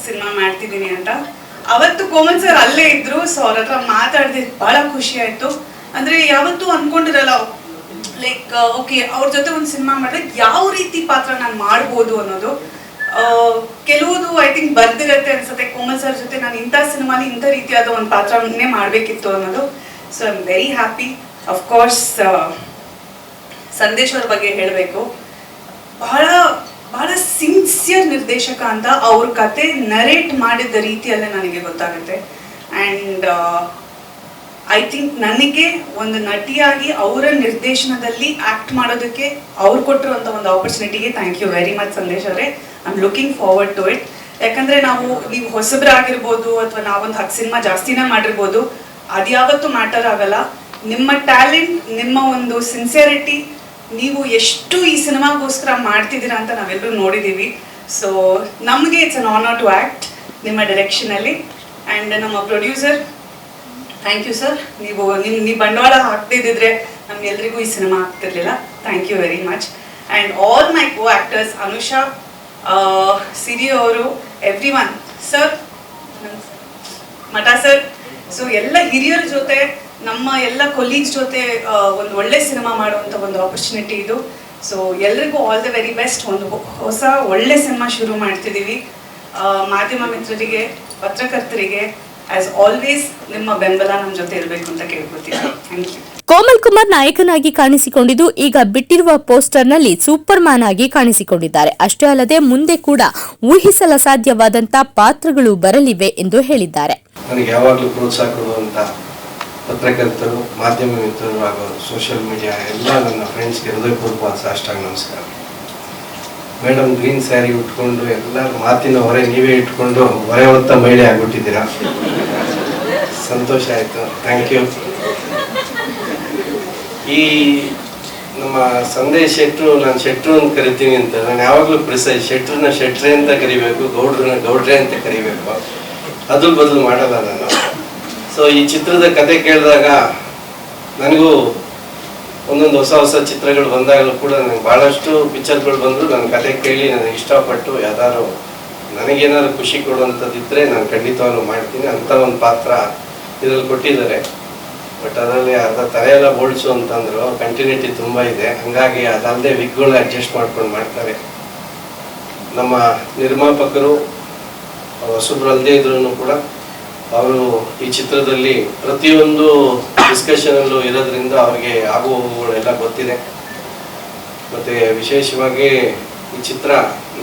ಸಿನಿಮಾ ಮಾಡ್ತಿದ್ದೀನಿ ಅಂತ. ಅವತ್ತು ಕೋಮಲ್ ಸರ್ ಅಲ್ಲೇ ಇದ್ರು ಸೊ ಅವ್ರ ಹತ್ರ ಮಾತಾಡ್ದಿದ್ದು ಬಹಳ ಖುಷಿ ಆಯ್ತು. ಅಂದ್ರೆ ಯಾವತ್ತೂ ಅನ್ಕೊಂಡಿರಲ್ಲ ಲೈಕ್ ಓಕೆ ಅವ್ರ ಜೊತೆ ಒಂದು ಸಿನಿಮಾ ಮಾಡಿದ್ರೆ ಯಾವ ರೀತಿ ಪಾತ್ರ ನಾನು ಮಾಡ್ಬೋದು ಅನ್ನೋದು. ಕೆಲವುದು ಐ ಥಿಂಕ್ ಬರ್ದಿರತ್ತೆ ಅನ್ಸುತ್ತೆ. ಕೋಮಲ್ ಸರ್ ಜೊತೆ ನಾನು ಇಂಥ ಸಿನಿಮಾಲಿ ಇಂಥ ರೀತಿಯಾದ ಒಂದು ಪಾತ್ರವನ್ನೇ ಮಾಡಬೇಕಿತ್ತು ಅನ್ನೋದು. So I am very happy of course Sandesh ಅವ್ರ ಬಗ್ಗೆ ಹೇಳಬೇಕು. ಬಹಳ ಬಹಳ ಸಿನ್ಸಿಯರ್ ನಿರ್ದೇಶಕ ಅಂತ ಅವ್ರ ಕತೆ ನರೇಟ್ ಮಾಡಿದ ರೀತಿಯಲ್ಲೇ ನನಗೆ ಗೊತ್ತಾಗುತ್ತೆ. ಆ್ಯಂಡ್ ಐ ಥಿಂಕ್ ನನಗೆ ಒಂದು ನಟಿಯಾಗಿ ಅವರ ನಿರ್ದೇಶನದಲ್ಲಿ ಆ್ಯಕ್ಟ್ ಮಾಡೋದಕ್ಕೆ ಅವ್ರು ಕೊಟ್ಟಿರುವಂಥ ಒಂದು ಆಪರ್ಚುನಿಟಿಗೆ thank you very much Sandesh ಅವರೇ. I am looking forward to it ಯಾಕಂದರೆ ನಾವು ನೀವು ಹೊಸಬ್ರಾಗಿರ್ಬೋದು ಅಥವಾ ನಾವೊಂದು ಹತ್ತು ಸಿನಿಮಾ ಜಾಸ್ತಿನೇ ಮಾಡಿರ್ಬೋದು, ಅದ್ಯಾವತ್ತೂ ಮ್ಯಾಟರ್ ಆಗಲ್ಲ. ನಿಮ್ಮ ಟ್ಯಾಲೆಂಟ್ ನಿಮ್ಮ ಒಂದು ಸಿನ್ಸಿಯರಿಟಿ ನೀವು ಎಷ್ಟು ಈ ಸಿನಿಮಾಗೋಸ್ಕರ ಮಾಡ್ತಿದ್ದೀರಾ ಅಂತ ನಾವೆಲ್ಲರೂ ನೋಡಿದ್ದೀವಿ. ಸೊ ನಮಗೆ it's an honour to act ನಿಮ್ಮ ಡೈರೆಕ್ಷನಲ್ಲಿ ಆ್ಯಂಡ್ ನಮ್ಮ ಪ್ರೊಡ್ಯೂಸರ್ ಥ್ಯಾಂಕ್ ಯು ಸರ್ ನೀವು ನಿಮ್ಮ ನೀವು ಬಂಡವಾಳ ಹಾಕ್ತಿದ್ದಿದ್ರೆ ನಮ್ಗೆಲ್ರಿಗೂ ಈ ಸಿನಿಮಾ ಆಗ್ತಿರ್ಲಿಲ್ಲ. Thank you very much and all my co actors Anusha Siri ಅವರು everyone sir Mata sir so ಎಲ್ಲ ಹಿರಿಯರ ಜೊತೆ ನಮ್ಮ ಎಲ್ಲ ಕೊಲೀಗ್ಸ್ ಜೊತೆ ಒಂದು ಒಳ್ಳೆ ಸಿನಿಮಾ ಮಾಡುವಂಥ ಒಂದು ಆಪರ್ಚುನಿಟಿ ಇದು. ಸೊ ಎಲ್ರಿಗೂ ಆಲ್ ದ ವೆರಿ ಬೆಸ್ಟ್ ಒಂದು ಹೊಸ ಒಳ್ಳೆ ಸಿನಿಮಾ ಶುರು ಮಾಡ್ತಿದ್ದೀವಿ ಮಾಧ್ಯಮ ಮಿತ್ರರಿಗೆ ಪತ್ರಕರ್ತರಿಗೆ ಆಸ್ ಆಲ್ವೇಸ್ ನಿಮ್ಮ ಬೆಂಬಲ ನಮ್ಮ ಜೊತೆ ಇರಬೇಕು ಅಂತ ಕೇಳ್ಕೊತೀನಿ ಥ್ಯಾಂಕ್ ಯು ಕೋಮಲ್ ಕುಮಾರ್ ನಾಯಕನಾಗಿ ಕಾಣಿಸಿಕೊಂಡಿದ್ದು ಈಗ ಬಿಟ್ಟಿರುವ ಪೋಸ್ಟರ್ನಲ್ಲಿ ಸೂಪರ್ ಮ್ಯಾನ್ ಆಗಿ ಕಾಣಿಸಿಕೊಂಡಿದ್ದಾರೆ. ಅಷ್ಟೇ ಅಲ್ಲದೆ ಮುಂದೆ ಕೂಡ ಊಹಿಸಲು ಸಾಧ್ಯವಾದಂತಹ ಪಾತ್ರಗಳು ಬರಲಿವೆ ಎಂದು ಹೇಳಿದ್ದಾರೆ. ನನಗೆ ಯಾವಾಗಲೂ ಪ್ರೋತ್ಸಾಹ ಕೊಡುವಂಥ ಪತ್ರಕರ್ತರು ಮಾಧ್ಯಮ ಮಿತ್ರರು ಹಾಗೂ ಸೋಷಿಯಲ್ ಮೀಡಿಯಾ ಎಲ್ಲ ನನ್ನ ಫ್ರೆಂಡ್ಸ್ಗೆ ಹೃದಯಪೂರ್ವಕ ಸಾಷ್ಟಾಂಗ ನಮಸ್ಕಾರ. ಮೇಡಮ್ ಗ್ರೀನ್ ಸ್ಯಾರಿ ಉಟ್ಕೊಂಡು ಎಲ್ಲರ ಮಾತಿನ ಹೊರೆ ನೀವೇ ಇಟ್ಕೊಂಡು ಹೊರೆ ಹೊತ್ತ ಮಹಿಳೆ ಆಗ್ಬಿಟ್ಟಿದ್ದೀರಾ? ಸಂತೋಷ ಆಯಿತು. ಥ್ಯಾಂಕ್ ಯು ಈ ನಮ್ಮ ಸಂದೇಶ ಶೆಟ್ರು, ನಾನು ಶೆಟ್ರು ಅಂತ ಕರಿತೀನಿ ಅಂತ ನಾನು ಯಾವಾಗಲೂ ಪ್ರಿಸೈಸ್ ಶೆಟ್ರನ್ನ ಶೆಟ್ರೆ ಅಂತ ಕರಿಬೇಕು, ಗೌಡ್ರನ್ನ ಗೌಡ್ರೆ ಅಂತ ಕರಿಬೇಕು. ಅದ್ರ ಬದಲು ಮಾಡಲ್ಲ ನಾನು. ಸೊ ಈ ಚಿತ್ರದ ಕತೆ ಕೇಳಿದಾಗ ನನಗೂ ಒಂದೊಂದು ಹೊಸ ಹೊಸ ಚಿತ್ರಗಳು ಬಂದಾಗಲೂ ಕೂಡ ನನಗೆ ಭಾಳಷ್ಟು ಪಿಕ್ಚರ್ಗಳು ಬಂದರೂ ನನ್ನ ಕತೆ ಕೇಳಿ ನನಗೆ ಇಷ್ಟಪಟ್ಟು ಯಾವ್ದಾದ್ರು ನನಗೇನಾದ್ರು ಖುಷಿ ಕೊಡುವಂಥದ್ದಿದ್ದರೆ ನಾನು ಖಂಡಿತವಾಗ್ಲೂ ಮಾಡ್ತೀನಿ. ಅಂಥ ಒಂದು ಪಾತ್ರ ಇದರಲ್ಲಿ ಕೊಟ್ಟಿದ್ದಾರೆ. ಬಟ್ ಅದರಲ್ಲಿ ಅರ್ಧ ತಲೆಯೆಲ್ಲ ಬೋಳಿಸು ಅಂತಂದ್ರು. ಕಂಟಿನ್ಯೂಟಿ ತುಂಬ ಇದೆ. ಹಂಗಾಗಿ ಅದಲ್ಲದೆ ವಿಗ್ಗಳನ್ನ ಅಡ್ಜಸ್ಟ್ ಮಾಡ್ಕೊಂಡು ಮಾಡ್ತಾರೆ. ನಮ್ಮ ನಿರ್ಮಾಪಕರು, ಹೊಸಬ್ರು ಅಲ್ಲದೆ ಇದ್ರೂ ಕೂಡ ಅವರು ಈ ಚಿತ್ರದಲ್ಲಿ ಪ್ರತಿಯೊಂದು ಡಿಸ್ಕಷನ್ ಅಲ್ಲೂ ಇರೋದ್ರಿಂದ ಅವ್ರಿಗೆ ಆಗು ಹೋಗುಗಳೆಲ್ಲ ಗೊತ್ತಿದೆ. ಮತ್ತೆ ವಿಶೇಷವಾಗಿ ಈ ಚಿತ್ರ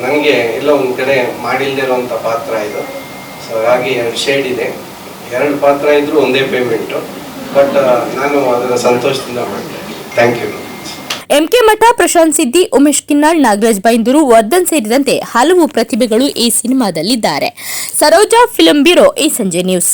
ನನಗೆ ಎಲ್ಲ ಒಂದು ಕಡೆ ಮಾಡಿಲ್ದೇ ಇರುವಂಥ ಪಾತ್ರ ಇದು. ಸೊ ಹಾಗಾಗಿ ಎರಡು ಶೇಡ್ ಇದೆ. ಎರಡು ಪಾತ್ರ ಇದ್ದರೂ ಒಂದೇ ಪೇಮೆಂಟು ಬಟ್ ನಾನು ಅದರ ಸಂತೋಷದಿಂದ ಮಾಡ್ತೀನಿ. ಥ್ಯಾಂಕ್ ಯು ಎಂಕೆ ಮಠ, ಪ್ರಶಾಂತ್ ಸಿದ್ದಿ, ಉಮೇಶ್ ಕಿನ್ನಾಳ್, ನಾಗರಾಜ್ ಬೈಂದೂರು ವರ್ಧನ್ ಸೇರಿದಂತೆ ಹಲವು ಪ್ರತಿಭೆಗಳು ಈ ಸಿನಿಮಾದಲ್ಲಿದ್ದಾರೆ. ಸರೋಜಾ ಫಿಲಂ ಬ್ಯೂರೋ, ಈ ಸಂಜೆ ನ್ಯೂಸ್.